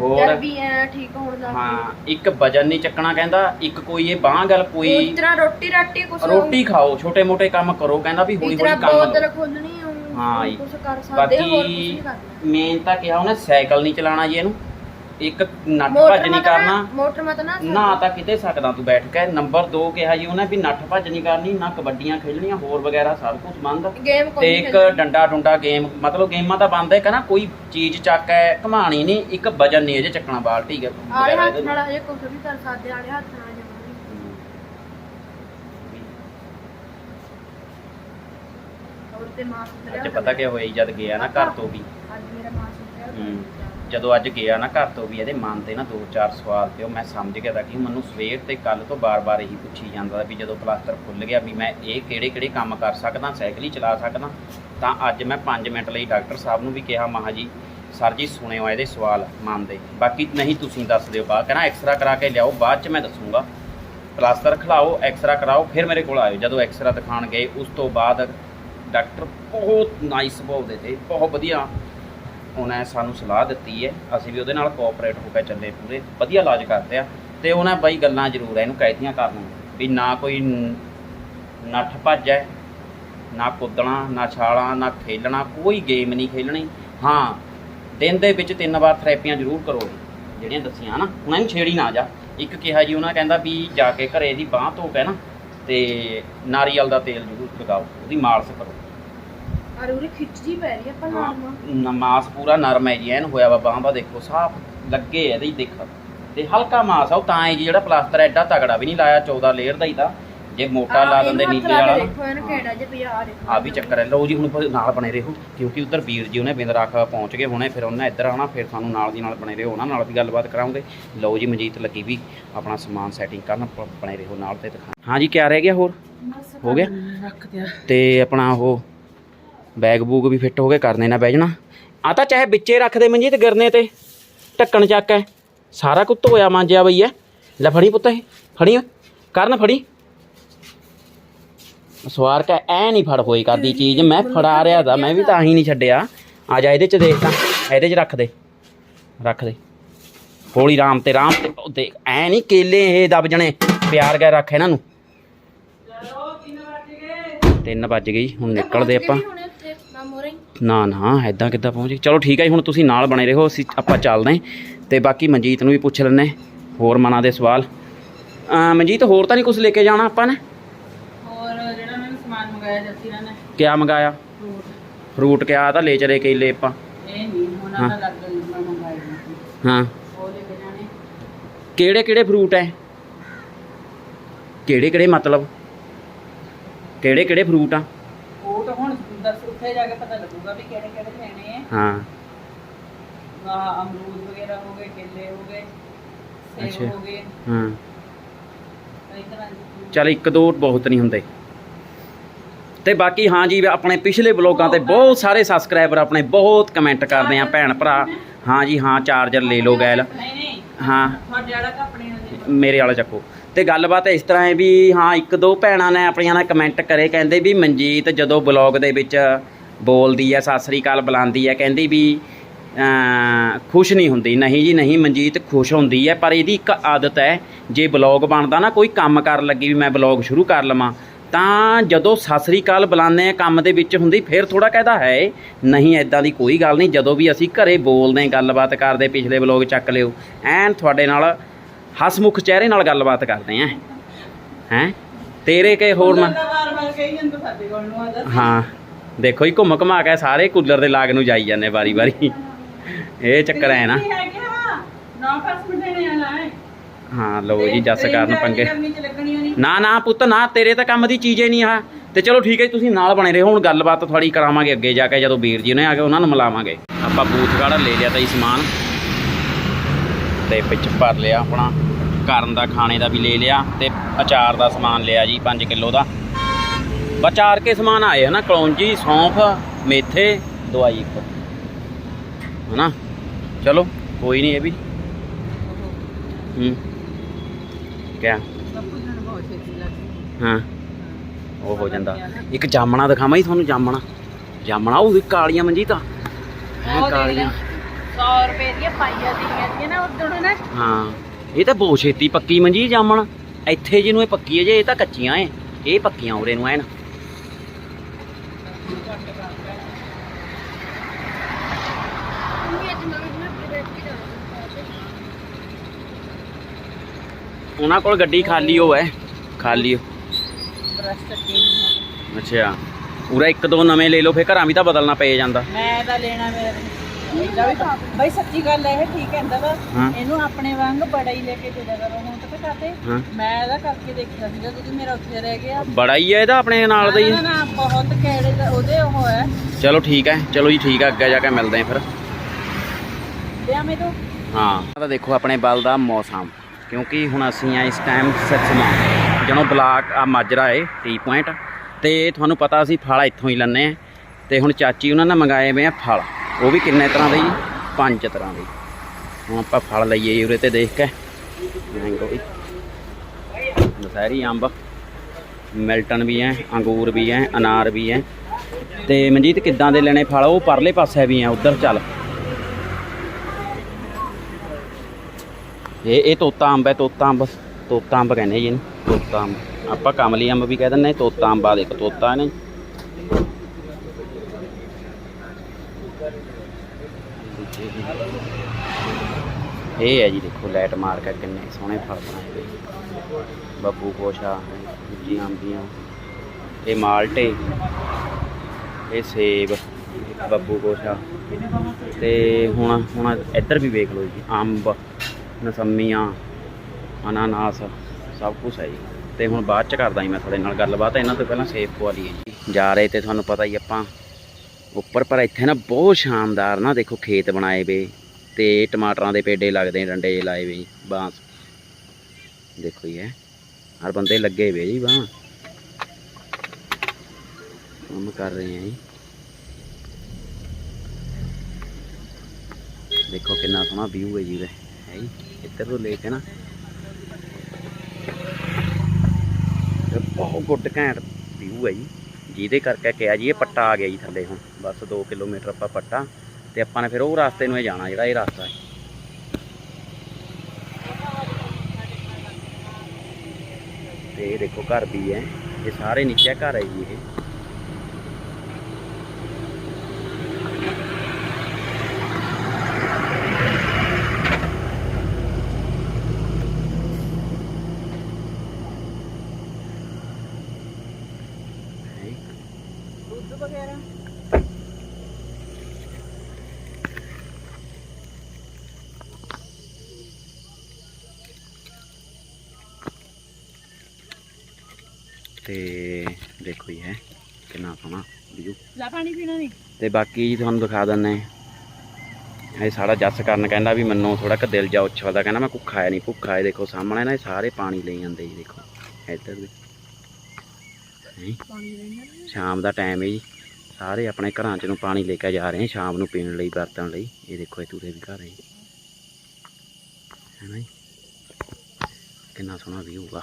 ਹੋਰ? ਵੀ ਐ ਠੀਕ ਹੋਣ ਦਾ ਹਾਂ ਇੱਕ ਵਜਨ ਨਹੀਂ ਚੱਕਣਾ ਕਹਿੰਦਾ ਇੱਕ ਕੋਈ ਇਹ ਬਾਹ ਗੱਲ ਕੋਈ ਤਰ੍ਹਾਂ ਰੋਟੀ ਰਾਟੀ ਕੁਛ ਰੋਟੀ ਖਾਓ ਛੋਟੇ ਮੋਟੇ ਕੰਮ ਕਰੋ ਕਹਿੰਦਾ ਵੀ ਹੌਲੀ ਇਤਨਾ ਹੌਲੀ ਕੰਮ ਬੋਤਲ ਲਓ ਖੋਲਣੀ ਹਾਂ ਜੀ। ਕੁਝ ਕਰ ਸਕਦੇ ਹੋਰ ਕੁਝ ਬਾਕੀ ਨਹੀਂ ਕਰਨਾ ਮੇਨ ਤਾਂ ਕਿਹਾ ਉਹਨੇ ਸਾਈਕਲ ਨਹੀਂ ਚਲਾਉਣਾ ਜੀ ਇਹਨੂੰ। ਇੱਕ ਨੱਠ ਭੱਜ ਨਹੀਂ ਕਰਨਾ। ਮੋਟਰ ਮਤ ਨਾ ਨਾ ਤਾਂ ਕਿਤੇ ਸਕਦਾ ਤੂੰ ਬੈਠ ਕੇ। ਨੰਬਰ 2 ਕਿਹਾ ਜੀ ਉਹਨੇ ਵੀ ਨੱਠ ਭੱਜ ਨਹੀਂ ਕਰਨੀ ਨਾ ਕਬੱਡੀਆਂ ਖੇਡਣੀਆਂ ਹੋਰ ਵਗੈਰਾ ਸਭ ਕੁਝ ਬੰਦ ਗੇਮ ਕੋਈ ਤੇ ਇੱਕ ਡੰਡਾ ਡੁੰਡਾ ਗੇਮ ਮਤਲਬ ਗੇਮਾਂ ਤਾਂ ਬੰਦ ਹੈ ਕਹਿੰਦਾ ਕੋਈ ਚੀਜ਼ ਚੱਕ ਹੈ ਘਮਾਣੀ ਨਹੀਂ ਇੱਕ ਵਜਨ ਨਹੀਂ ਇਹਦੇ ਚੱਕਣਾ ਬਾਲਟੀ ਹੈ ਆਲੇ ਹੱਥ ਨਾਲ ਹਜੇ ਕੁਝ ਵੀ ਕਰ ਸਕਦੇ ਆਲੇ ਹੱਥ ਨਾਲ ਤੇ ਮਾਸ ਪਤਾ ਕੀ ਜੀ, ਜਦ ਗਿਆ ਨਾ ਘਰ ਤੋਂ ਵੀ। ਅੱਜ ਮੇਰਾ ਮਾਸ ਹੂੰ। ਜਦੋਂ ਅੱਜ ਗਿਆ ਨਾ ਘਰ ਤੋਂ ਵੀ ਇਹਦੇ ਮਨ ਤੇ ਨਾ ਦੋ ਚਾਰ ਸਵਾਲ ਤੇ ਉਹ ਮੈਂ ਸਮਝ ਗਿਆ ਤਾਂ ਕਿ ਮੈਨੂੰ ਸਵੇਰ ਤੇ ਕੱਲ ਤੋਂ ਬਾਰ-ਬਾਰ ਇਹੀ ਪੁੱਛੀ ਜਾਂਦਾ ਵੀ ਜਦੋਂ ਪਲਾਸਟਰ ਖੁੱਲ ਗਿਆ ਵੀ ਮੈਂ ਇਹ ਕਿਹੜੇ-ਕਿਹੜੇ ਕੰਮ ਕਰ ਸਕਦਾ, ਸਾਈਕਲ ਹੀ ਚਲਾ ਸਕਦਾ। ਤਾਂ ਅੱਜ ਮੈਂ 5 ਮਿੰਟ ਲਈ ਡਾਕਟਰ ਸਾਹਿਬ ਨੂੰ ਵੀ ਕਿਹਾ, ਮਹਾ ਜੀ, ਸਰ ਜੀ, ਸੁਣਿਓ ਇਹਦੇ ਸਵਾਲ ਮਨ ਦੇ। ਬਾਕੀ ਨਹੀਂ ਤੁਸੀਂ ਦੱਸ ਦਿਓ, ਬਾਅਦ ਕਹਿੰਦਾ ਐਕਸਰਾ ਕਰਾ ਕੇ ਲਿਆਓ, ਬਾਅਦ ਚ ਮੈਂ ਦੱਸੂਗਾ। ਪਲਾਸਟਰ ਖਿਲਾਓ, ਐਕਸਰਾ ਕਰਾਓ, ਫਿਰ ਮੇਰੇ ਕੋਲ ਆਇਓ। ਜਦੋਂ ਐਕਸਰਾ ਦਿਖਾਣ ਗਏ, ਉਸ ਤੋਂ ਬਾਅਦ ਡਾਕਟਰ ਬਹੁਤ ਨਾਈਸ ਬੋਲਦੇ ਤੇ, ਬਹੁਤ ਵਧੀਆ। ਉਹਨੇ ਸਾਨੂੰ ਸਲਾਹ ਦਿੱਤੀ ਹੈ। ਅਸੀਂ ਵੀ ਉਹਦੇ ਨਾਲ ਕੋਆਪਰੇਟ ਹੋ ਕੇ ਚੱਲੇ ਪੂਰੇ। ਵਧੀਆ ਇਲਾਜ ਕਰਦੇ ਆ। ਤੇ ਉਹਨੇ ਬਾਈ ਗੱਲਾਂ ਜ਼ਰੂਰ ਹੈ ਇਹਨੂੰ ਕਹਿਤੀਆਂ ਕਰਨ ਵੀ ਨਾ ਕੋਈ ਨੱਠ ਭੱਜ ਹੈ, ਨਾ ਕੁੱਦਣਾ, ਨਾ ਛਾਲਾਂ, ਨਾ ਖੇਲਣਾ, ਕੋਈ ਗੇਮ ਨਹੀਂ ਖੇਲਣੀ। ਹਾਂ, ਦਿਨ ਦੇ ਵਿੱਚ ਤਿੰਨ ਵਾਰ ਥੈਰੇਪੀਆਂ ਜ਼ਰੂਰ ਕਰੋ ਜਿਹੜੀਆਂ ਦੱਸੀਆਂ ਨਾ ਉਹਨਾਂ ਨੂੰ ਛੇੜੀ ਨਾ ਜਾ। ਇੱਕ ਕਿਹਾ ਜੀ, ਉਹਨਾਂ ਕਹਿੰਦਾ ਵੀ ਜਾ ਕੇ ਘਰੇ ਦੀ ਬਾਹ ਧੋ ਕੇ ਨਾ ਤੇ ਨਾਰੀਅਲ ਦਾ ਤੇਲ ਜ਼ਰੂਰ ਲਗਾਓ, ਉਹਦੀ ਮਾਲਸ ਕਰੋ। ਔਰ ਉਹਦੀ ਖਿੱਚ ਜੀ ਪੈ ਰਹੀ ਆ ਆਪਾਂ ਹਾਂ, ਨਾਲ ਨ- ਮਾਸ ਪੂਰਾ ਨਰਮ ਹੈ ਜੀ ਐਨ ਹੋਇਆ ਵਾ ਬਾਹਾਂ ਦਾ ਦੇਖੋ ਸਾਫ਼ ਲੱਗੇ ਇਹਦੇ ਹੀ ਦੇਖ। ਤੇ ਹਲਕਾ ਮਾਸ ਆ ਉਹ ਤਾਂ ਹੈ ਜੀ ਜਿਹੜਾ ਪਲਾਸਟਰ ਐਡਾ ਤਗੜਾ ਵੀ ਨਹੀਂ ਲਾਇਆ 14 ਲੇਅਰ ਦਾ ਹੀ ਤਾਂ। ਜੇ ਮੋਟਾ ਲਾ ਦਿੰਦੇ ਨੀਲੇ ਵਾਲਾ। ਨਾ ਦੇਖੋ ਇਹਨੂੰ ਕਿਹੜਾ ਜਿਹਾ ਪਿਆ ਆ ਦੇਖੋ। ਆ ਵੀ ਚੱਕਰ ਹੈ। ਲਓ ਜੀ ਹੁਣ ਫਿਰ ਨਾਲ ਬਣੇ ਰਹੋ ਕਿਉਂਕਿ ਉਧਰ ਵੀਰ ਜੀ ਉਹਨੇ ਬਿੰਦ ਰੱਖ ਪਹੁੰਚ ਗਏ ਹੁਣੇ ਫਿਰ ਉਹਨੇ ਇੱਧਰ ਆਉਣਾ ਫਿਰ ਸਾਨੂੰ ਨਾਲ ਦੀ ਨਾਲ ਬਣੇ ਰਹੋ ਉਹਨਾਂ ਨਾਲ ਵੀ ਗੱਲਬਾਤ ਕਰਾਉਂਗੇ। ਲਓ ਜੀ ਮਨਜੀਤ ਲੱਗੀ ਵੀ ਆਪਣਾ ਸਮਾਨ ਸੈਟਿੰਗ ਕਰਨ ਬਣੇ ਰਹੋ ਨਾਲ ਤੇ ਦਿਖਾ ਹਾਂ ਜੀ ਕਿਆ ਰਹਿ ਗਿਆ ਹੋਰ? ਹੋ ਗਿਆ? ਰੱਖ ਦਿਆ। ਤੇ ਆਪਣਾ ਉਹ ਬੈਗ ਬੂਗ ਵੀ ਫਿੱਟ ਹੋ ਗਏ ਕਰਨੇ ਨਾ ਬਹਿ ਜਾਣਾ। ਆ ਤਾਂ ਚਾਹੇ ਵਿੱਚੇ ਰੱਖਦੇ ਮੰਜੀ ਤੇ ਗਿਰਨੇ ਤੇ, ਢੱਕਣ ਚੱਕ ਹੈ ਸਾਰਾ ਕੁਝ ਧੋਇਆ ਮਾਂਜਿਆ ਬਈ ਹੈ ਲੈ ਫੜੀ ਪੁੱਤ ਇਹ, ਫੜੀ ਕਰਨ ਫੜੀ। ਸਵਾਰ ਕੇ ਐ ਨਹੀਂ ਫੜ ਹੋਈ ਕਰਦੀ ਚੀਜ਼, ਮੈਂ ਫੜਾ ਰਿਆ ਦਾ ਮੈਂ ਵੀ ਤਾਂ ਹੀ ਨਹੀਂ ਛੱਡਿਆ। ਆ ਜਾ ਇਹਦੇ ਚ ਦੇਖ ਤਾਂ, ਇਹਦੇ ਚ ਰੱਖ ਦੇ। ਰੱਖ ਦੇ। ਹੌਲੀ ਰਾਮ ਤੇ ਰਾਮ ਤੇ ਦੇਖ, ਐ ਨਹੀਂ ਕੇਲੇ ਇਹ ਦਬ ਜਣੇ, ਪਿਆਰ ਗਿਆ ਰੱਖ ਇਹਨਾਂ ਨੂੰ। ਤਿੰਨ ਵੱਜ ਗਈ ਹੁਣ ਨਿਕਲਦੇ ਆਪਾਂ। ਇੱਥੇ ਨਾ ਮੋਰੇ ਨਾ ਨਾ ਐਦਾਂ ਕਿੱਦਾਂ ਪਹੁੰਚ ਚਲੋ ਠੀਕ ਹੈ ਜੀ ਹੁਣ ਤੁਸੀਂ ਨਾਲ ਬਣੇ ਰਹੋ ਅਸੀਂ ਆਪਾਂ ਚੱਲਦੇ ਹਾਂ। ਤੇ ਬਾਕੀ ਮਨਜੀਤ ਨੂੰ ਵੀ ਪੁੱਛ ਲੈਣੇ ਹੋਰ ਮਨਾਂ ਦੇ ਸਵਾਲ। ਅਹ ਮਨਜੀਤ ਹੋਰ ਤਾਂ ਨਹੀਂ ਕੁਝ ਲੈ ਕੇ ਜਾਣਾ ਆਪਾਂ ਨੇ? ਹੋਰ ਜਿਹੜਾ ਮੈਂ ਸਮਾਨ ਮੰਗਾਇਆ ਜੱਸੀ ਨੇ? ਕਿਆ ਮੰਗਾਇਆ? ਫਰੂਟ। ਫਰੂਟ ਕਿਆ ਤਾਂ ਲੈ ਚਲੇ ਕੇਲੇ ਆਪਾਂ। ਇਹ ਨਹੀਂ ਉਹਨਾਂ ਦਾ ਲੱਗ ਮੈਂ ਮੰਗਾਇਆ ਸੀ। ਹਾਂ। ਉਹ ਲੈ ਕੇ ਜਾਣੇ। ਕਿਹੜੇ ਕਿਹੜੇ ਫਰੂਟ ਐ? ਕਿਹੜੇ ਕਿਹੜੇ ਮਤਲਬ? ਕਿਹੜੇ ਕਿਹੜੇ ਫਰੂਟ ਆ? ਉਹ ਤਾਂ ਹੁਣ ਦੱਸ ਉੱਥੇ ਜਾ ਕੇ ਪਤਾ ਲੱਗੂਗਾ ਵੀ ਕਿਹੜੇ ਕਿਹੜੇ ਲੈਣੇ ਹਾਂ। ਆ ਆਹ ਅਮਰੂਦ ਵਗੈਰਾ ਹੋ ਗਏ ਕੇਲੇ ਹੋ ਗਏ ਅੱਛਾ। ਸੇਬ ਹੋ ਗਏ। ਹਾਂ। ਕਈ ਤਰ੍ਹਾਂ ਦੇ ਚਲ ਇੱਕ ਦੋ ਬਹੁਤ ਨਹੀਂ ਹੁੰਦੇ। ਤੇ ਬਾਕੀ ਹਾਂ ਜੀ ਆਪਣੇ ਪਿਛਲੇ ਬਲੌਗਾਂ ਤੇ ਬਹੁਤ ਸਾਰੇ ਸਬਸਕ੍ਰਾਈਬਰ ਆਪਣੇ ਬਹੁਤ ਕਮੈਂਟ ਕਰਦੇ ਆ ਭੈਣ ਭਰਾ। ਹਾਂ ਜੀ ਹਾਂ ਚਾਰਜਰ ਲੈ ਲਓ ਗੈਲ। ਨਹੀਂ ਨਹੀਂ। ਹਾਂ। ਤੁਹਾਡੇ ਵਾਲਾ ਕੱਪੜੇ ਮੇਰੇ ਵਾਲਾ ਚੱਕੋ। ਤੇ ਗੱਲਬਾਤ ਇਸ ਤਰ੍ਹਾਂ ਹੈ ਵੀ ਹਾਂ ਇੱਕ ਦੋ ਭੈਣਾਂ ਨੇ ਆਪਣੀਆਂ ਨਾਲ ਕਮੈਂਟ ਕਰੇ ਕਹਿੰਦੇ ਵੀ ਮਨਜੀਤ ਜਦੋਂ ਬਲੌਗ ਦੇ ਵਿੱਚ ਬੋਲਦੀ ਹੈ ਸਤਿ ਸ੍ਰੀ ਅਕਾਲ ਬੁਲਾਉਂਦੀ ਹੈ ਕਹਿੰਦੀ ਵੀ ਖੁਸ਼ ਨਹੀਂ ਹੁੰਦੀ। ਨਹੀਂ ਜੀ ਨਹੀਂ ਮਨਜੀਤ ਖੁਸ਼ ਹੁੰਦੀ ਹੈ ਪਰ ਇਹਦੀ ਇੱਕ ਆਦਤ ਹੈ ਜੇ ਬਲੌਗ ਬਣਦਾ ਨਾ ਕੋਈ ਕੰਮ ਕਰਨ ਲੱਗੀ ਵੀ ਮੈਂ ਬਲੌਗ ਸ਼ੁਰੂ ਕਰ ਲਵਾਂ ਤਾਂ ਜਦੋਂ ਸਤਿ ਸ੍ਰੀ ਅਕਾਲ ਬੁਲਾਉਂਦੇ ਆ ਕੰਮ ਦੇ ਵਿੱਚ ਹੁੰਦੀ ਫਿਰ ਥੋੜਾ ਕਹਿਦਾ ਹੈ ਨਹੀਂ ਐਦਾਂ ਦੀ ਕੋਈ ਗੱਲ ਨਹੀਂ ਜਦੋਂ ਵੀ ਅਸੀਂ ਘਰੇ ਬੋਲਦੇ ਹਾਂ, ਗੱਲਬਾਤ ਕਰਦੇ ਪਿਛਲੇ ਬਲੌਗ ਚੱਕ ਲਿਓ ਐਨ ਤੁਹਾਡੇ ਨਾਲ ਹਸਮੁਖ ਚਿਹਰੇ ਨਾਲ ਗੱਲਬਾਤ ਕਰਦੇ ਆ। ਹੈ? ਤੇਰੇ ਕੇ ਹੋਰ ਨਾ ਹਾਂ। ਦੇਖੋ ਹੀ ਘੁੰਮ ਘਮਾ ਕੇ ਸਾਰੇ ਕੂਲਰ ਦੇ ਲਾਗ ਨੂੰ ਜਾਈ ਜਾਂਦੇ ਵਾਰੀ ਵਾਰੀ। ਇਹ ਚੱਕਰ ਹੈ ਨਾ। ਹੈ। ਲਓ ਜੀ ਜੱਸ ਕਰਨ ਪੰਗੇ। ਨਾ ਨਾ ਪੁੱਤ ਨਾ ਤੇਰੇ ਤਾਂ ਕੰਮ ਦੀ ਚੀਜ਼ ਹੀ ਨਹੀਂ ਆ। ਤੇ ਚਲੋ ਠੀਕ ਹੈ ਤੁਸੀਂ ਨਾਲ ਬਣੇ ਰਹੋ ਹੁਣ ਗੱਲਬਾਤ ਥੋੜੀ ਕਰਾਵਾਂਗੇ ਅੱਗੇ ਜਾ ਕੇ ਜਦੋਂ ਵੀਰ ਜੀ ਨੇ ਆ ਕੇ ਉਹਨਾਂ ਨੂੰ ਮਿਲਾਵਾਂਗੇ। ਆਪਾਂ ਬੂਥ ਗਾੜਾ ਲੈ ਲਿਆ ਤਾਂ ਜੀ ਸਮਾਨ। ਤੇ ਵਿੱਚ ਭਰ ਲਿਆ ਆਪਣਾ ਕਰਨ ਦਾ ਖਾਣੇ ਦਾ ਵੀ ਲੈ ਲਿਆ ਤੇ ਅਚਾਰ ਦਾ ਸਮਾਨ ਲਿਆ ਜੀ 5 ਕਿਲੋ ਦਾ। ਬਸ ਚਾਰ ਕੇ ਸਮਾਨ ਆਏ ਹਨਾ ਕਲੌਂਜੀ ਸੌਂਫ ਮੇਥੇ ਦਵਾਈ ਇੱਕ। ਹਨਾ? ਚਲੋ ਕੋਈ ਨਹੀਂ ਇਹ ਵੀ। ਹੂੰ। ਕਿਆ? ਹਾਂ। ਉਹ ਹੋ ਜਾਂਦਾ। ਇੱਕ ਜਾਮਣਾ ਦਿਖਾਵਾਂ ਜੀ ਤੁਹਾਨੂੰ ਜਾਮਣਾ। ਜਾਮਣਾ ਉਹ ਕਾਲੀਆਂ ਮਨਜੀਤਾ ਹੈ ਕਾਲੀਆਂ। 100 ਰੁਪਏ ਦੀਆਂ ਪਾਈਆਂ ਦੀਆਂ ਦੀਆਂ ਨਾ ਉਦੋਂ ਨਾ ਹਾਂ ਇਹ ਤਾਂ ਬਹੁਤ ਛੇਤੀ ਪੱਕੀ ਮੰਜੀ ਜਾਮਣ। ਇੱਥੇ ਜਿਹਨੂੰ ਇਹ ਪੱਕੀ ਹੈ ਜੇ ਇਹ ਤਾਂ ਕੱਚੀਆਂ ਏ ਇਹ ਪੱਕੀਆਂ ਉਰੇ ਨੂੰ ਐਨ। ਉਹਨਾਂ ਕੋਲ ਗੱਡੀ ਖਾਲੀ ਹੋ ਹੈ ਖਾਲੀ ਹੋ ਅੱਛਾ। ਪੂਰਾ ਇੱਕ ਦੋ ਨਵੇਂ ਲੈ ਲਓ ਫੇਰ ਘਰਾਂ ਵੀ ਤਾਂ ਬਦਲਣਾ ਪਏ ਜਾਂਦਾ। ਮੈਂ ਤਾਂ ਲੈਣਾ ਮੇਰੇ ਇਹਦਾ ਵੀ ਬਈ ਸੱਚੀ ਗੱਲ ਹੈ ਇਹ ਠੀਕ ਕਹਿੰਦਾ ਵਾ। ਹਾਂ। ਇਹਨੂੰ ਆਪਣੇ ਵਾਂਗ ਬੜਾ ਹੀ ਲੈ ਕੇ ਦੇ ਦਿਆ ਕਰੋ ਹੁਣ ਪਤਾ ਕਾਤੇ ਹਾਂ। ਮੈਂ ਇਹਦਾ ਕਰਕੇ ਦੇਖਿਆ ਸੀ ਜਦੋਂ ਮੇਰਾ ਉੱਥੇ ਰਹਿ ਗਿਆ ਬੜਾ ਹੀ ਹੈ ਇਹਦਾ ਆਪਣੇ ਨਾਲ ਦਾ ਹੀ। ਨਾ ਨਾ ਬਹੁਤ ਕਿਹੜੇ ਦਾ ਉਹਦੇ ਉਹ ਹੈ ਚਲੋ ਠੀਕ ਹੈ ਚਲੋ ਜੀ ਠੀਕ ਹੈ ਅੱਗੇ ਜਾ ਕੇ ਮਿਲਦੇ ਹਾਂ ਫਿਰ। ਲਿਆ ਹਾਂ। ਤਾਂ ਦੇਖੋ ਆਪਣੇ ਬਲ ਦਾ ਮੌਸਮ ਕਿਉਂਕਿ ਹੁਣ ਅਸੀਂ ਆ ਇਸ ਟਾਈਮ ਸੱਚਮਾ ਜਦੋਂ ਬਲਾਕ ਆ ਮਾਜਰਾ ਏ ਟੀ ਪੁਆਇੰਟ ਤੇ ਤੁਹਾਨੂੰ ਪਤਾ ਅਸੀਂ ਫਲ ਇੱਥੋਂ ਹੀ ਲੈਂਦੇ ਆ। ਤੇ ਹੁਣ ਚਾਚੀ ਉਹਨਾਂ ਨੇ ਮੰਗਾਏ ਵੇ ਆ ਫਲ। ਉਹ ਵੀ ਕਿੰਨੇ ਤਰ੍ਹਾਂ ਦੇ ਜੀ? ਪੰਜ ਤਰ੍ਹਾਂ ਦੇ। ਹੁਣ ਆਪਾਂ ਫਲ ਲਈਏ ਜੀ ਉਰੇ ਤੇ ਦੇਖ ਕੇ। ਮੈਂਗੋ ਵੀ। ਦਸਹਿਰੀ ਅੰਬ। ਮਿਲਟਨ ਵੀ ਹੈ ਅੰਗੂਰ ਵੀ ਹੈ ਅਨਾਰ ਵੀ ਹੈ ਤੇ ਮਨਜੀਤ, ਕਿੱਦਾਂ ਦੇ ਲੈਣੇ ਫਲ? ਉਹ ਪਰਲੇ ਪਾਸੇ ਵੀ ਆ ਉਧਰ ਚੱਲ। ਇਹ ਇਹ ਤੋਤਾ ਅੰਬ ਹੈ ਤੋਤਾ ਅੰਬ। ਤੋਤਾ ਅੰਬ ਕਹਿੰਦੇ ਜੀ ਤੋਤਾ ਅੰਬ। ਆਪਾਂ ਕਮਲੀ ਅੰਬ ਵੀ ਕਹਿ ਦਿੰਦੇ ਤੋਤਾ ਅੰਬਾ ਦੇਖ ਤੋਤਾ ਨੇ ਇਹ ਹੈ ਜੀ ਦੇਖੋ ਲਾਈਟ ਮਾਰ ਕੇ ਕਿੰਨੇ ਸੋਹਣੇ ਫਲ ਬਣਾਏ ਹੋਏ। ਬੱਬੂ ਕੋਸ਼ਾ ਦੂਜੀਆਂ ਅੰਬੀਆਂ ਇਹ ਮਾਲਟੇ, ਇਹ ਸੇਬ, ਬੱਬੂ ਕੋਸ਼ਾ। ਤੇ ਹੁਣ ਹੁਣ ਇੱਧਰ ਵੀ ਵੇਖ ਲਓ ਜੀ, ਅੰਬ, ਨਸਮੀਆਂ, ਅਨਾਨਾਸ, ਸਭ ਕੁਝ ਹੈ ਜੀ। ਤੇ ਹੁਣ ਬਾਅਦ ਚ ਕਰਦਾ ਜੀ ਮੈਂ ਤੁਹਾਡੇ ਨਾਲ ਗੱਲਬਾਤ, ਇਹਨਾਂ ਤੋਂ ਪਹਿਲਾਂ ਸੇਬ ਪਵਾ ਲਈਏ ਜੀ। ਜਾ ਰਹੇ ਤੇ ਤੁਹਾਨੂੰ ਪਤਾ ਹੀ ਆਪਾਂ ਉੱਪਰ, ਪਰ ਇੱਥੇ ਨਾ ਬਹੁਤ ਸ਼ਾਨਦਾਰ ਨਾ ਦੇਖੋ ਖੇਤ ਬਣਾਏ ਵੇ ਤੇ ਟਮਾਟਰਾਂ ਦੇ ਪੇਡੇ ਲੱਗਦੇ ਨੇ, ਡੰਡੇ ਜਿਹੇ ਲਾਏ ਵੇ, ਬਾਂਸ। ਦੇਖੋ ਜੀ ਇਹ, ਹਰ ਬੰਦੇ ਲੱਗੇ ਵੇ ਜੀ ਬਾਂਹ। ਕੰਮ ਕਰ ਰਹੇ ਆ ਜੀ। ਦੇਖੋ ਕਿੰਨਾ ਸੋਹਣਾ ਵਿਊ ਹੈ ਜੀ ਉਰੇ ਹੈ ਜੀ, ਇੱਧਰ ਤੋਂ ਲੈ ਕੇ ਨਾ। ਬਹੁਤ ਗੁੱਡ ਘੈਂਟ ਵਿਊ ਹੈ ਜੀ। ਜਿਹਦੇ ਕਰਕੇ ਕਿਹਾ ਜੀ, ਇਹ ਪੱਟਾ ਆ ਗਿਆ ਜੀ ਥੱਲੇ ਹੁਣ। ਬਸ 2 ਕਿਲੋਮੀਟਰ ਆਪਾਂ ਪੱਟਾ, ਤੇ ਆਪਾਂ ਨੇ ਫਿਰ ਉਹ ਰਸਤੇ ਨੂੰ ਹੀ ਜਾਣਾ ਜਿਹੜਾ ਇਹ ਰਸਤਾ ਹੈ। ਤੇ ਇਹ ਦੇਖੋ ਘਰ ਵੀ ਹੈ, ਇਹ ਸਾਰੇ ਨੀਚੇ ਘਰ ਹੈ ਜੀ ਇਹ ਹੈ ਦੁੱਧ ਵਗੈਰਾ ਤੇ ਦੇਖੋ ਜੀ ਹੈ ਕਿੰਨਾ ਸੋਹਣਾ ਵਿਊ ਲੈ ਪਾਣੀ ਪੀਣਾ ਨਹੀਂ? ਤੇ ਬਾਕੀ ਜੀ ਤੁਹਾਨੂੰ ਦਿਖਾ ਦਿੰਨੇ ਇਹ ਸਾਡਾ ਜੱਸ ਕਰਨ ਕਹਿੰਦਾ ਵੀ ਮੈਨੂੰ ਥੋੜਾ ਕੁ ਦਿਲ ਜਾ ਉਛਲਦਾ ਕਹਿੰਦਾ ਮੈਂ ਭੁੱਖਾ ਆਇਆ ਨਹੀਂ ਭੁੱਖਾ ਹੈ। ਦੇਖੋ ਸਾਹਮਣੇ ਨਾ ਇਹ ਸਾਰੇ ਪਾਣੀ ਲਈ ਜਾਂਦੇ ਜੀ ਦੇਖੋ। ਇੱਧਰ ਹੈਂ। ਸ਼ਾਮ ਦਾ ਟਾਈਮ ਹੈ ਜੀ। ਸਾਰੇ ਆਪਣੇ ਘਰਾਂ 'ਚ ਨੂੰ ਪਾਣੀ ਲੈ ਕੇ ਜਾ ਰਹੇ ਆ ਸ਼ਾਮ ਨੂੰ ਪੀਣ ਲਈ ਵਰਤਣ ਲਈ। ਇਹ ਦੇਖੋ ਇਹ ਤੂਰੇ ਵੀ ਘਰ ਹੈ। ਜੀ ਹੈ ਨਾ ਜੀ? ਕਿੰਨਾ ਸੋਹਣਾ ਵਿਊ ਆ।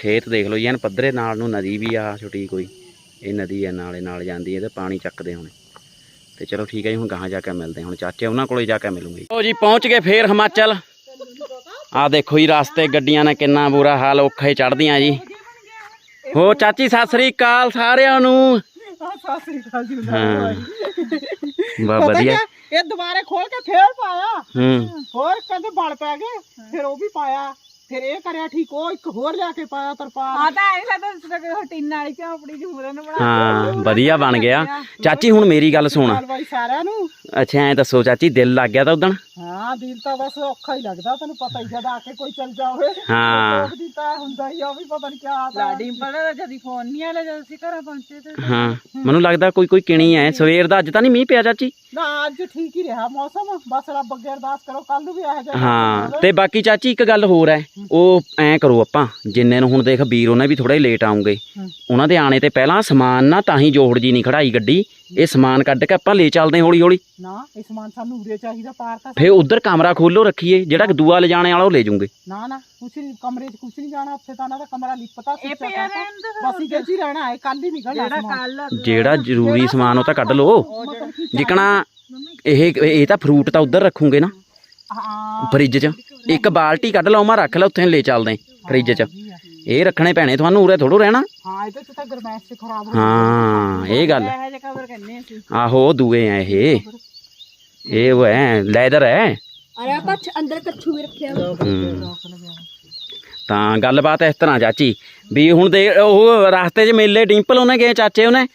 ਖੇਤ ਦੇਖ ਲਓ ਜੀ ਐਨ ਪੱਧਰੇ ਨਾਲ ਨੂੰ ਨਦੀ ਵੀ ਆ ਛੋਟੀ ਕੋਈ। ਇਹ ਨਦੀ ਹੈ ਨਾਲੇ ਨਾਲ ਜਾਂਦੀ ਹੈ ਤੇ ਪਾਣੀ ਚੱਕਦੇ ਹੁਣ। ਤੇ ਚਲੋ ਠੀਕ ਹੈ ਜੀ ਹੁਣ ਗਾਹਾਂ ਜਾ ਕੇ ਮਿਲਦੇ ਹੁਣ ਚਾਚੇ ਉਹਨਾਂ ਕੋਲੇ ਜਾ ਕੇ ਮਿਲੂੰਗੇ। ਉਹ ਜੀ ਪਹੁੰਚ ਗਏ ਫੇਰ ਹਿਮਾਚਲ। ਆ ਦੇਖੋ ਜੀ ਰਸਤੇ ਗੱਡੀਆਂ ਨੇ ਕਿੰਨਾ ਬੁਰਾ ਹਾਲ ਔਖਾ ਹੀ ਚੜਦੀਆਂ ਜੀ। ਹੋ ਚਾਚੀ ਸਤਿ ਸ੍ਰੀ ਅਕਾਲ ਸਾਰਿਆਂ ਨੂੰ। ਸਾਸਰੀ ਕਾਲ ਜੀ ਹਾਂ। ਬਾ ਵਧੀਆ। ਇਹ ਦੁਬਾਰੇ ਖੋਲ ਕੇ ਫੇਰ ਪਾਇਆ। ਹੂੰ। ਹੋਰ ਕਹਿੰਦੇ ਬਲ ਪੈ ਗਏ ਫਿਰ ਉਹ ਵੀ ਪਾਇਆ। ਫਿਰ ਇਹ ਕਰਿਆ ਠੀਕ ਉਹ ਇੱਕ ਹੋਰ ਲਿਆ ਕੇ ਪਾਇਆ ਤਰਪਾਲ। ਆ ਤਾਂ ਐ ਸਾਡਾ ਟਿੰਨ ਵਾਲੀ ਝੌਂਪੜੀ ਨੂੰ ਬਣਾ ਹਾਂ ਵਧੀਆ ਬਣ ਗਿਆ। ਚਾਚੀ ਹੁਣ ਮੇਰੀ ਗੱਲ ਸੁਣ। ਸਾਰਿਆਂ ਨੂੰ। ਅੱਛਾ ਐ ਦੱਸੋ ਚਾਚੀ ਦਿਲ ਲੱਗ ਗਿਆ ਤਾਂ ਉਦਣ? ਹਾਂ ਦਿਲ ਤਾਂ ਬਸ ਔਖਾ ਹੀ ਲੱਗਦਾ ਤੈਨੂੰ ਪਤਾ ਹੀ ਜਦ ਆ ਕੇ ਕੋਈ ਚੱਲ ਜਾਵੇ। ਹਾਂ। ਲੋਕ ਦੀ ਤਾਂ ਹੁੰਦਾ ਹੀ ਆ ਵੀ ਪਤਾ ਨਹੀਂ ਕਿਆ ਆਦਾ ਲਾਡੀ ਪੜਾ ਜਦੀ ਫੋਨ ਨਹੀਂ ਆਲੇ ਜਦ ਅਸੀਂ ਘਰਾਂ ਪਹੁੰਚੇ ਤੇ। ਹਾਂ ਮੈਨੂੰ ਲੱਗਦਾ ਕੋਈ ਕੋਈ ਕਿਣੀ ਐ। ਸਵੇਰ ਦਾ ਅੱਜ ਤਾਂ ਨਹੀਂ ਮੀਂਹ ਪਿਆ ਚਾਚੀ? ਨਾ ਅੱਜ ਠੀਕ ਹੀ ਰਿਹਾ ਮੌਸਮ। ਬਸ ਰੱਬ ਅੱਗੇ ਅਰਦਾਸ ਕਰੋ ਕੱਲ ਨੂੰ ਵੀ ਇਹੋ ਜਿਹਾ ਹਾਂ ਤੇ ਬਾਕੀ ਚਾਚੀ ਇੱਕ ਗੱਲ ਹੋਰ ਐ। ਉਹ ਐ ਕਰੋ ਆਪਾਂ ਜਿੰਨੇ ਨੂੰ ਹੁਣ ਦੇਖ ਵੀਰ ਉਹਨਾਂ ਵੀ ਥੋੜਾ ਲੇਟ ਆਉਂਗੇ। ਹੂੰ। ਉਹਨਾਂ ਦੇ ਆਣੇ ਤੇ ਪਹਿਲਾਂ ਸਮਾਨ ਨਾ ਤਾਂ ਹੀ ਜੋੜ ਜੀ ਨਹੀਂ ਖੜਾਈ ਗੱਡੀ। ਇਹ ਸਮਾਨ ਕੱਢ ਕੇ ਆਪਾਂ ਲੈ ਚੱਲਦੇ ਹੌਲੀ ਹੌਲੀ ਨਾ ਇਹ ਸਮਾਨ ਸਾਨੂੰ ਉਰੇ ਚਾਹੀਦਾ ਪਾਰ ਤਾਂ ਫੇ ਉਧਰ ਕਮਰਾ ਖੋਲੋ ਰੱਖੀਏ ਜਿਹੜਾ ਦੂਆ ਲਿਜਾਣੇ ਵਾਲਾ ਉਹ ਲੈ ਜੂਗੇ ਨਾ ਨਾ ਕੁਛ ਨਹੀਂ ਕਮਰੇ 'ਚ ਕੁਛ ਨਹੀਂ ਜਾਣਾ ਉੱਥੇ ਤਾਂ ਉਹਨਾਂ ਦਾ ਕਮਰਾ ਲਿਪਤਾ ਇਹ ਸੁੱਚਾ ਪਿਆ ਕਰਤਾ। ਰਹਿਣ ਦੇ। ਬਸ ਇਹਦੇ 'ਚ ਹੀ ਰਹਿਣਾ ਹੈ ਕੱਲ ਹੀ ਨਿਕਲਣਾ ਜਿਹੜਾ ਸਮਾਨ। ਕੱਲ ਜਿਹੜਾ ਜ਼ਰੂਰੀ ਸਮਾਨ ਉਹ ਤਾਂ ਕੱਢ ਲਓ। ਕਿ ਜਿਕਣਾ ਇਹ ਇਹ ਤਾਂ ਫਰੂਟ ਤਾਂ ਉਧਰ ਰੱਖੂਗੇ ਨਾ। ਹਾਂ। ਫ੍ਰਿਜ 'ਚ। ਇੱਕ ਬਾਲਟੀ ਕੱਢ ਲਓ ਮੈਂ ਰੱਖ ਲਾ ਉੱਥੇ ਲੈ ਚੱਲਦੇ ਫ੍ਰਿਜ 'ਚ। ਇਹ ਰੱਖਣੇ ਪੈਣੇ ਤੁਹਾਨੂੰ ਉਰੇ ਥੋੜੋ ਰਹਿਣਾ। ਹਾਂ ਇਹਦੇ 'ਚ ਤਾਂ ਗਰਮੈਸ਼ 'ਚ ਖਰਾਬ ਹੋ ਹਾਂ ਇਹ ਗੱਲ। ਇਹੋ ਜਿਹਾ ਕਵਰ ਕਰਨੇ ਅਸੀਂ। ਆਹੋ ਦੂਏ ਆ ਇਹ। ਇਹ ਉਹ ਹੈ ਲੈਦਰ ਹੈ। ਅਰੇ ਆਪਾਂ ਅੰਦਰ ਕੱਛੂ ਵੀ ਰੱਖਿਆ ਹੂੰ। ਤਾਂ ਗੱਲਬਾਤ ਇਸ ਤਰ੍ਹਾਂ ਚਾਚੀ ਵੀ ਹੁਣ ਦੇ ਉਹ ਰਸਤੇ 'ਚ ਮੇਲੇ ਡਿੰਪਲ ਉਹਨੇ ਗਏ ਚਾਚੇ ਉਹਨੇ।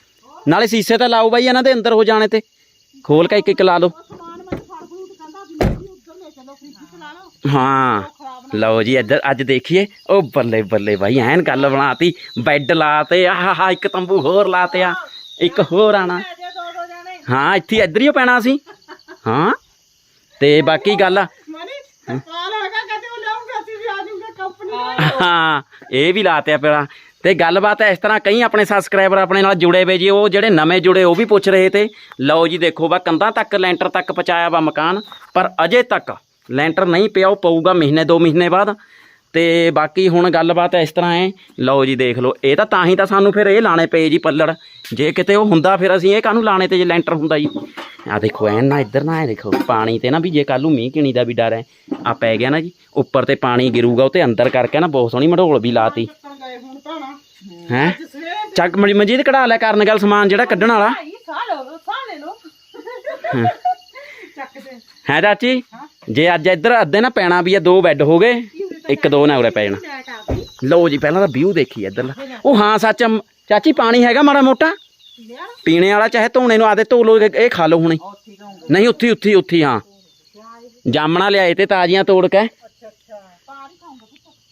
ਨਾਲੇ ਸੀਸੇ ਤਾਂ ਲਾਓ ਬਾਈ ਇਹਨਾਂ ਦੇ ਅੰਦਰ ਹੋ ਜਾਣੇ ਤੇ। ਖੋਲ ਕੇ ਇੱਕ ਇੱਕ ਲਾ ਲਓ ਸਮਾਨ ਮੈਂ ਫੜ ਫੜੂਟ ਕਹਿੰਦਾ ਵੀ ਨਹੀਂ ਉੱਧਰ ਲੈ ਚਲੋ ਫ੍ਰਿਜ 'ਚ ਲਾ ਲਓ ਹਾਂ। ਲਓ ਜੀ ਇੱਧਰ ਅੱਜ ਦੇਖੀਏ। ਉਹ ਬੱਲੇ ਬੱਲੇ ਬਾਈ ਐਨ ਗੱਲ ਬਣਾਤੀ। ਬੈੱਡ ਲਾਤੇ ਆਹ ਇੱਕ ਤੰਬੂ ਹੋਰ ਲਾਤੇ ਆ। ਇੱਕ ਹੋਰ ਆਣਾ। ਹਾਂ ਇੱਥੇ ਇੱਧਰ ਹੀ ਪੈਣਾ ਸੀ। ਹਾਂ। ਤੇ ਬਾਕੀ ਗੱਲ ਆ। ਆ ਹਾਂ ਇਹ ਵੀ ਲਾਤਿਆ ਪਹਿਲਾਂ। ਤੇ ਗੱਲਬਾਤ ਇਸ ਤਰ੍ਹਾਂ ਕਈ ਆਪਣੇ ਸਬਸਕ੍ਰਾਈਬਰ ਆਪਣੇ ਨਾਲ ਜੁੜੇ ਵੇ ਜੀ ਉਹ ਜਿਹੜੇ ਨਵੇਂ ਜੁੜੇ ਉਹ ਵੀ ਪੁੱਛ ਰਹੇ ਤੇ। ਲਓ ਜੀ ਦੇਖੋ ਵਾ ਕੰਧਾਂ ਤੱਕ ਲੈਂਟਰ ਤੱਕ ਪਹੁੰਚਾਇਆ ਵਾ ਮਕਾਨ ਪਰ ਅਜੇ ਤੱਕ ਲੈਂਟਰ ਨਹੀਂ ਪਿਆ ਉਹ ਪਊਗਾ ਮਹੀਨੇ ਦੋ ਮਹੀਨੇ ਬਾਅਦ। ਤੇ ਬਾਕੀ ਹੁਣ ਗੱਲਬਾਤ ਇਸ ਤਰ੍ਹਾਂ ਹੈ। ਲਓ ਜੀ ਦੇਖ ਲਓ। ਇਹ ਤਾਂ ਤਾਂ ਹੀ ਤਾਂ ਸਾਨੂੰ ਫਿਰ ਇਹ ਲਾਣੇ ਪਏ ਜੀ ਪੱਲੜ। ਜੇ ਕਿਤੇ ਉਹ ਹੁੰਦਾ ਫਿਰ ਅਸੀਂ ਇਹ ਕਾਹਨੂੰ ਲਾਣੇ ਤੇ ਜੇ ਲੈਂਟਰ ਹੁੰਦਾ ਜੀ? ਆ ਦੇਖੋ ਐਨ ਨਾ ਇੱਧਰ ਨਾ ਇਹ ਦੇਖੋ। ਪਾਣੀ ਤੇ ਨਾ ਵੀ ਜੇ ਕੱਲ ਨੂੰ ਮੀਂਹ ਕਿਣੀ ਦਾ ਵੀ ਡਰ ਹੈ। ਆ ਪੈ ਗਿਆ ਨਾ ਜੀ। ਉੱਪਰ ਤੇ ਪਾਣੀ ਗਿਰੂਗਾ ਉਹ ਤੇ ਅੰਦਰ ਕਰਕੇ ਨਾ ਬਹੁਤ ਸੋਹਣੀ ਮਢੋਲ ਵੀ ਲਾਤੀ। ਹੈ? ਚੱਕ ਮੜੀ ਮਜੀਦ ਕਢਾ ਲੈ ਕਰਨ ਗੱਲ ਸਮਾਨ ਜਿਹੜਾ ਕੱਢਣ ਵਾਲਾ। ਹੈ। ਚਾਚੀ? ਜੇ ਅੱਜ ਇੱਧਰ ਅੱਧੇ ਨਾ ਪੈਣਾ ਵੀ ਆ ਦੋ ਬੈੱਡ ਹੋ ਗਏ ਇੱਕ ਦੋ ਨਾ ਉਰੇ ਪੈ ਜਾਣਾ। ਲਓ ਜੀ ਪਹਿਲਾਂ ਤਾਂ ਵਿਊ ਦੇਖੀ ਇੱਧਰਲਾ ਉਹ ਹਾਂ ਸੱਚ ਚਾਚੀ ਪਾਣੀ ਹੈਗਾ ਮਾੜਾ ਮੋਟਾ? ਪੀਣੇ ਵਾਲਾ ਚਾਹੇ ਧੋਣੇ ਨੂੰ ਆਦੇ ਧੋ ਲੋ ਇਹ ਖਾ ਲਓ ਹੁਣੇ। ਨਹੀਂ ਉੱਥੀ ਉੱਥੀ ਉੱਥੀ ਹਾਂ। ਜਾਮਣਾ ਲਿਆਏ ਤੇ ਤਾਜ਼ੀਆਂ ਤੋੜ ਕੇ।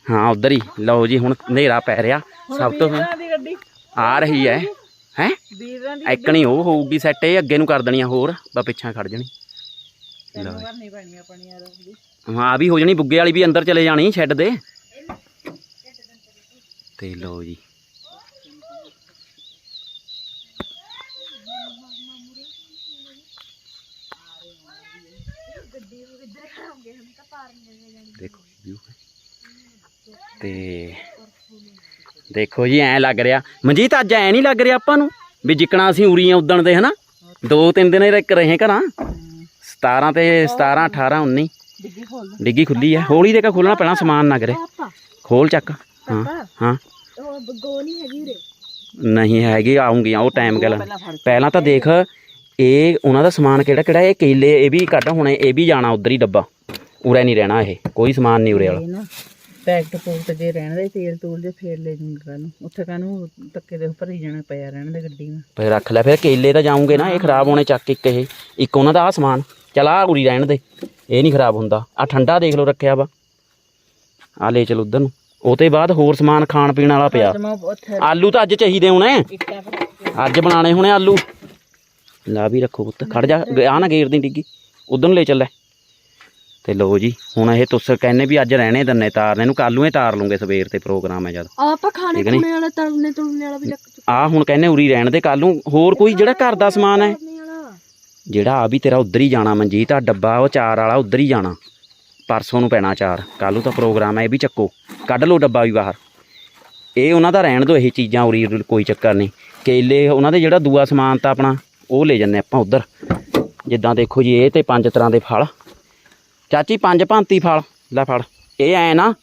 ਹਾਂ ਉਧਰ ਹੀ। ਲਓ ਜੀ ਹੁਣ ਹਨੇਰਾ ਪੈ ਰਿਹਾ। ਸਭ ਤੋਂ ਆ ਰਹੀ ਹੈ। ਹੈ? ਵੀਰਾਂ ਦੀ ਐਕਣੀ ਉਹ ਹੋਊਗੀ ਸੈੱਟ ਇਹ ਅੱਗੇ ਨੂੰ ਕਰ ਦੇਣੀਆਂ ਹੋਰ। ਬਾ ਪਿੱਛਾਂ ਖੜ ਜਾਣੀ। ਪੈਣੀ ਆਪਣੀ ਯਾਰ ਦੀ ਹਾਂ ਆ ਵੀ ਹੋ ਜਾਣੀ ਬੁੱਗੇ ਵਾਲੀ ਵੀ ਅੰਦਰ ਚਲੇ ਜਾਣੀ ਸ਼ੈੱਡ ਦੇ। ਤੇ ਲਓ ਜੀ। ਦੇਖੋ ਵਿਊ ਤੇ ਦੇਖੋ ਜੀ ਐ ਲੱਗ ਰਿਹਾ। ਮਨਜੀਤ ਅੱਜ ਐ ਨਹੀਂ ਲੱਗ ਰਿਹਾ ਆਪਾਂ ਨੂੰ ਵੀ ਜਿੱਕਣਾ ਅਸੀਂ ਉਰੀਆਂ ਉਦਣ ਦੇ ਹਨਾ? ਦੋ ਤਿੰਨ ਦਿਨ ਹੀ ਰੱਖ ਰਹੇ ਘਰਾਂ। 17 ਤੇ 17 18 19 ਡਿੱਗੀ ਖੋਲ ਡਿੱਗੀ ਖੁੱਲੀ ਹੈ ਹੌਲੀ ਦੇ ਕੇ ਖੋਲਣਾ ਪੈਣਾ ਸਮਾਨ ਨਾ ਕਰੇ। ਖੋਲ ਚੱਕ। ਹਾਂ ਹਾਂ। ਨਹੀਂ ਹੈਗੀ ਆਉਂਗੀਆਂ ਉਹ ਟਾਈਮ ਗੱਲ ਪਹਿਲਾਂ ਤਾਂ ਦੇਖ ਇਹ ਉਹਨਾਂ ਦਾ ਸਮਾਨ ਕਿਹੜਾ ਕਿਹੜਾ ਇਹ ਕੇਲੇ ਇਹ ਵੀ ਕੱਢ ਹੋਣੇ ਇਹ ਵੀ ਜਾਣਾ ਉਧਰ ਹੀ ਡੱਬਾ। ਉਰੇ ਨਹੀਂ ਰਹਿਣਾ ਇਹ ਕੋਈ ਸਮਾਨ ਨਹੀਂ ਉਰੇ ਵਾਲਾ। ਪੈਕਟ ਪੂਕਟ ਜੇ ਰਹਿਣ ਦੇ ਤੇਲ ਤੂਲ ਜੇ ਫੇਰ ਲੈ ਜੂੰਗਾ ਨੂੰ। ਉੱਥੇ ਕਾਨੂੰ ਧੱਕੇ ਦੇ ਉੱਪਰ ਹੀ ਜਾਣਾ ਪਿਆ ਰਹਿਣ ਦੇ ਗੱਡੀ ਨੂੰ ਫਿਰ ਰੱਖ ਲੈ ਫਿਰ ਕੇਲੇ ਤਾਂ ਜਾਉਂਗੇ ਨਾ ਇਹ ਖਰਾਬ ਹੋਣੇ ਚੱਕ ਇੱਕ ਇਹ। ਇੱਕ ਉਹਨਾਂ ਦਾ ਆ ਸਮਾਨ। ਚਲ ਆ ਉਰੀ ਰਹਿਣ ਦੇ ਇਹ ਨਹੀਂ ਖਰਾਬ ਹੁੰਦਾ। ਆ ਠੰਡਾ ਦੇਖ ਲਓ ਰੱਖਿਆ ਵਾ। ਆ ਲੈ ਚਲ ਉਧਰ ਨੂੰ। ਉਹ ਤੇ ਬਾਅਦ ਹੋਰ ਸਮਾਨ ਖਾਣ ਪੀਣ ਵਾਲਾ ਪਿਆ। ਆਲੂ ਤਾਂ ਅੱਜ ਚਾਹੀਦੇ ਹੋਣੇ। ਅੱਜ ਬਣਾਣੇ ਹੋਣੇ ਆਲੂ। ਲਾ ਵੀ ਰੱਖੋ ਪੁੱਤ। ਖੜ ਜਾ। ਆ ਨਾ ਗੇਰ ਦੀ ਡਿੱਗੀ। ਉਧਰ ਨੂੰ ਲੈ ਚੱਲੇ ਤੇ ਲਓ ਜੀ ਹੁਣ ਇਹ ਤੁਸ ਕਹਿੰਨੇ ਵੀ ਅੱਜ ਰਹਿਣੇ ਦੰਨੇ ਤਾਰਨੇ ਨੂੰ ਕੱਲ ਇਹ ਤਾਰ ਲੂੰਗੇ ਸਵੇਰ ਤੇ ਪ੍ਰੋਗਰਾਮ ਹੈ ਜਦ। ਆਪਾਂ ਖਾਣੇ? ਖੁਣੇ ਵਾਲਾ ਤਲਨੇ ਤੁਲਨੇ ਵਾਲਾ ਵੀ ਲੱਗ ਆ ਹੁਣ ਕਹਿੰਨੇ ਉਰੀ ਰਹਿਣ ਦੇ ਕੱਲ ਨੂੰ ਹੋਰ ਕੋਈ ਜਿਹੜਾ ਘਰ ਦਾ ਸਮਾਨ ਹੈ। ਜਿਹੜਾ ਆ ਵੀ ਤੇਰਾ ਉਧਰ ਹੀ ਜਾਣਾ ਮਨਜੀਤ, ਆ ਡੱਬਾ, ਉਹ ਚਾਰ ਵਾਲਾ ਉਧਰ ਹੀ ਜਾਣਾ। ਪਰਸੋਂ ਨੂੰ ਪੈਣਾ ਚਾਰ ਕੱਲ ਨੂੰ ਤਾਂ ਪ੍ਰੋਗਰਾਮ ਹੈ ਇਹ ਵੀ ਚੱਕੋ। ਕੱਢ ਲਓ ਡੱਬਾ ਵੀ ਬਾਹਰ। ਇਹ ਉਹਨਾਂ ਦਾ ਰਹਿਣ ਦੋ, ਇਹ ਚੀਜ਼ਾਂ ਉਰੀ ਉਰੀ ਕੋਈ ਚੱਕਰ ਨਹੀਂ। ਕੇਲੇ, ਉਹਨਾਂ ਦੇ ਜਿਹੜਾ ਦੂਆ ਸਮਾਨ ਤਾਂ ਆਪਣਾ, ਉਹ ਲੈ ਜੰਨੇ ਆਪਾਂ ਉਧਰ। ਜਿੱਦਾਂ ਦੇਖੋ ਜੀ, ਇਹ ਤੇ ਪੰਜ ਤਰ੍ਹਾਂ ਦੇ ਫਲ। ਚਾਚੀ, ਪੰਜ ਭਾਂਤੀ ਫਲ। ਲੈ ਫੜ। ਇਹ ਐ ਨਾ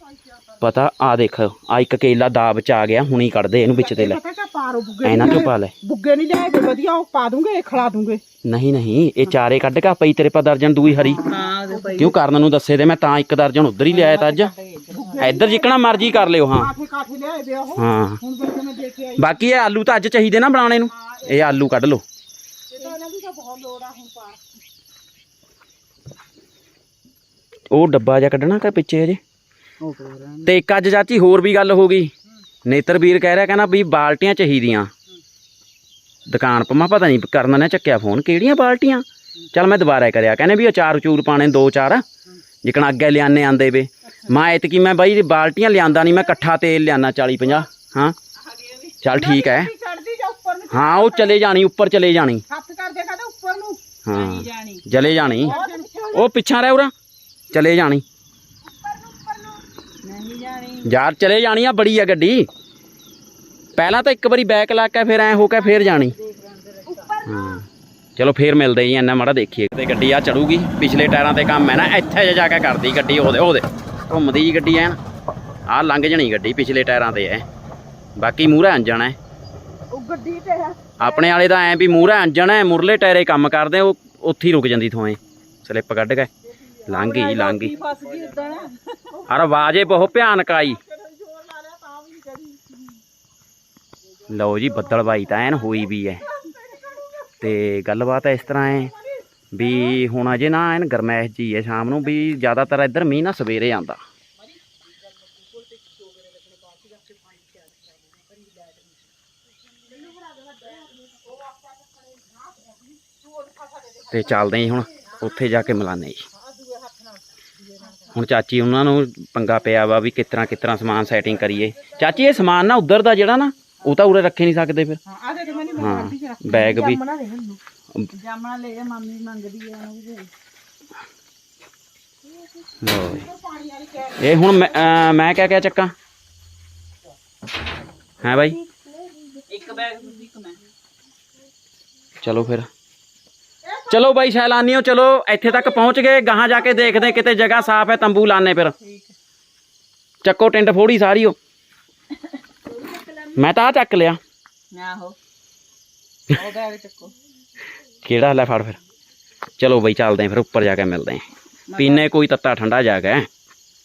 ਪਤਾ ਆ ਦੇਖ ਆ ਇੱਕ ਕੇਲਾ ਦਾਬ ਚ ਆ ਗਿਆ ਹੁਣੀ ਕੱਢਦੇ ਇਹਨੂੰ ਵਿੱਚ ਤੇ ਲੈ। ਪਤਾ ਕਾ ਪਾਰੋ ਬੁੱਗੇ ਐ ਨਾ ਕਿਉਂ ਪਾ ਲੈ ਬੁੱਗੇ ਨਹੀਂ ਲਿਆਏ ਤੇ ਵਧੀਆ ਉਹ ਪਾ ਦੂੰਗੇ ਇਹ ਖਿਲਾ ਦੂੰਗੇ। ਨਹੀਂ ਨਹੀਂ ਇਹ ਚਾਰੇ ਕੱਢ ਕੇ ਪਈ ਤੇਰੇ ਪਾ ਦਰਜਨ ਦੂਈ ਹਰੀ। ਕਿਉਂ ਕਰਨ ਨੂੰ ਦੱਸੇ ਤੇ ਮੈਂ ਤਾਂ ਇੱਕ ਦਰਜਨ ਉਧਰ ਹੀ ਲਿਆਇਆ ਤਾਂ ਅੱਜ। ਇੱਧਰ ਜਿੱਕਣਾ ਮਰਜ਼ੀ ਕਰ ਲਿਓ ਹਾਂ। ਦੇ ਹਾਂ। ਹੁਣ ਬੰਦੇ ਮੈਂ ਦੇ ਕੇ ਆਈ। ਬਾਕੀ ਇਹ ਆਲੂ ਤਾਂ ਅੱਜ ਚਾਹੀਦੇ ਨਾ ਬਣਾਉਣੇ ਨੂੰ। ਇਹ ਆਲੂ ਕੱਢ ਲਓ। ਇਹਨਾਂ ਦੀ। ਉਹ ਡੱਬਾ ਜਿਹਾ ਕੱਢਣਾ ਕਿ ਪਿੱਛੇ ਅਜੇ? ਤੇ ਇੱਕ ਅੱਜ ਚਾਚੀ ਹੋਰ ਵੀ ਗੱਲ ਹੋ ਗਈ। ਨੇਤਰਵੀਰ ਕਹਿ ਰਿਹਾ ਕਹਿੰਦਾ ਵੀ ਬਾਲਟੀਆਂ ਚਾਹੀਦੀਆਂ। ਦੁਕਾਨ ਪਾ ਮੈਂ ਪਤਾ ਨਹੀਂ ਕਰਨਾ ਨੇ ਚੱਕਿਆ ਫੋਨ ਕਿਹੜੀਆਂ ਬਾਲਟੀਆਂ? ਚੱਲ ਮੈਂ ਦੁਬਾਰਾ ਕਰਿਆ। ਕਹਿੰਦੇ ਵੀ ਅਚਾਰ ਚੂਰ ਪਾਣੇ ਦੋ ਚਾਰ ਜਿਕਣ ਅੱਗੇ ਲਿਆਨੇ ਆਂਦੇ ਵੇ। ਮੈਂ ਐਤਕੀ ਮੈਂ ਬਾਈ ਬਾਲਟੀਆਂ ਲਿਆਂਦਾ ਨਹੀਂ ਮੈਂ ਇਕੱਠਾ ਤੇਲ ਲਿਆਨਾ 40 50 ਹਾਂ। ਚੱਲ ਠੀਕ ਹੈ ਹਾਂ ਉਹ ਚਲੇ ਜਾਣੀ ਉੱਪਰ ਚਲੇ ਜਾਣੀ। ਹੱਥ ਕਰਦੇ ਕਹਿੰਦਾ ਉੱਪਰ ਨੂੰ। ਹਾਂ ਚਲੇ ਜਾਣੀ। ਉਹ ਪਿੱਛਾ ਰਹਿ ਉਰਾ। ਚਲੇ ਜਾਣੀ। ਯਾਰ ਚਲੇ ਜਾਣੀ ਆ ਬੜੀ ਆ ਗੱਡੀ। ਪਹਿਲਾਂ ਤਾਂ ਇੱਕ ਵਾਰੀ ਬੈਕ ਲਾ ਕੇ ਫਿਰ ਐ ਹੋ ਕੇ ਫੇਰ ਜਾਣੀ। ਹਾਂ। ਚਲੋ ਫੇਰ ਮਿਲਦੇ ਜੀ ਇੰਨਾ ਮਾੜਾ ਦੇਖੀਏ। ਤੇ ਗੱਡੀ ਆ ਚੜੂਗੀ ਪਿਛਲੇ ਟਾਇਰਾਂ ਤੇ ਕੰਮ ਹੈ ਨਾ ਇੱਥੇ ਜੇ ਜਾ ਕੇ ਕਰਦੀ ਗੱਡੀ ਉਹਦੇ ਉਹਦੇ ਘੁੰਮਦੀ ਜੀ ਗੱਡੀ ਐਨ। ਆ ਲੰਘ ਜਣੀ ਗੱਡੀ ਪਿਛਲੇ ਟਾਇਰਾਂ ਤੇ ਐ। ਬਾਕੀ ਮੂਹਰੇ ਅੰਜਣ ਐ। ਉਹ ਗੱਡੀ ਤੇ ਆਪਣੇ ਵਾਲੇ ਦਾ ਐ ਵੀ ਮੂਹਰੇ ਅੰਜਣ ਐ ਮੁਰਲੇ ਟਾਇਰੇ ਕੰਮ ਕਰਦੇ ਉਹ ਉੱਥੇ ਹੀ ਰੁਕ ਜਾਂਦੀ ਥੋਏ ਸਲਿੱਪ ਕੱਢ ਕੇ। ਲੰਘ ਗਈ ਲੰਘ ਗਈ। ਫਸ ਗਈ ਅਰ ਆਵਾਜ਼ੇ ਬਹੁਤ ਭਿਆਨਕ ਆਈ। ਲਓ ਜੀ ਬੱਦਲ ਬਾਈ ਤਾਂ ਐਨ ਹੋਈ ਵੀ ਐ। ਤੇ ਗੱਲਬਾਤ ਇਸ ਤਰ੍ਹਾਂ ਐ ਵੀ ਹੁਣ ਅਜੇ ਨਾ ਐਨ ਗਰਮੈਸ਼ ਜੀ ਐ ਸ਼ਾਮ ਨੂੰ ਵੀ ਜ਼ਿਆਦਾਤਰ ਇੱਧਰ ਮੀਂਹ ਨਾ ਸਵੇਰੇ ਆਂਦਾ। ਤੇ ਚੱਲਦੇ ਜੀ ਹੁਣ ਉੱਥੇ ਜਾ ਕੇ ਮਿਲਾਨੇ ਜੀ। ਹੁਣ ਚਾਚੀ ਉਹਨਾਂ ਨੂੰ ਪੰਗਾ ਪਿਆ ਵਾ ਵੀ ਕਿਤਨਾ ਕਿਤਨਾ ਸਮਾਨ ਸੈਟਿੰਗ ਕਰੀਏ। ਚਾਚੀ ਇਹ ਸਮਾਨ ਨਾ ਉਧਰ ਦਾ ਜਿਹੜਾ ਨਾ ਉਹ ਤਾਂ ਉਰੇ ਰੱਖੇ ਨਹੀਂ ਸਕਦੇ ਫਿਰ। ਹਾਂ ਆ ਦੇ ਬੈਗ ਵੀ। ਬਣਾ ਦੇ ਮੈਨੂੰ ਜਾਮਣਾ ਲੈ ਜਾ ਮਾਮੀ ਮੰਗਦੀ ਆ ਉਹਨੂੰ ਵੀ। ਇਹ ਹੁਣ ਮੈਂ ਕਿਆ ਕਿਆ ਚੱਕਾਂ? ਹੈ ਬਾਈ? ਇੱਕ ਬੈਗ ਤੁਸੀਂ ਇੱਕ ਮੈਂ। ਚਲੋ ਫਿਰ। ਚਲੋ ਬਾਈ ਸ਼ੈਲਾਨੀਓ ਚਲੋ ਇੱਥੇ ਤੱਕ ਪਹੁੰਚ ਗਏ ਗਾਹਾਂ ਜਾ ਕੇ ਦੇਖਦੇ ਕਿਤੇ ਜਗ੍ਹਾ ਸਾਫ਼ ਹੈ ਤੰਬੂ ਲਾਣੇ ਫਿਰ ਚੱਕੋ ਟਿੰਡ ਫੋੜੀ ਸਾਰੀ ਉਹ ਮੈਂ ਤਾਂ ਆ ਚੱਕ ਲਿਆ ਆਹੋ ਉਹ ਬੈਗ ਚੱਕੋ ਕਿਹੜਾ ਲੈ ਫੜ ਫਿਰ ਚਲੋ ਬਈ ਚੱਲਦੇ ਆਂ ਫਿਰ ਉੱਪਰ ਜਾ ਕੇ ਮਿਲਦੇ ਆਂ ਪੀਨੇ ਕੋਈ ਤੱਤਾ ਠੰਡਾ ਜਾ ਕੇ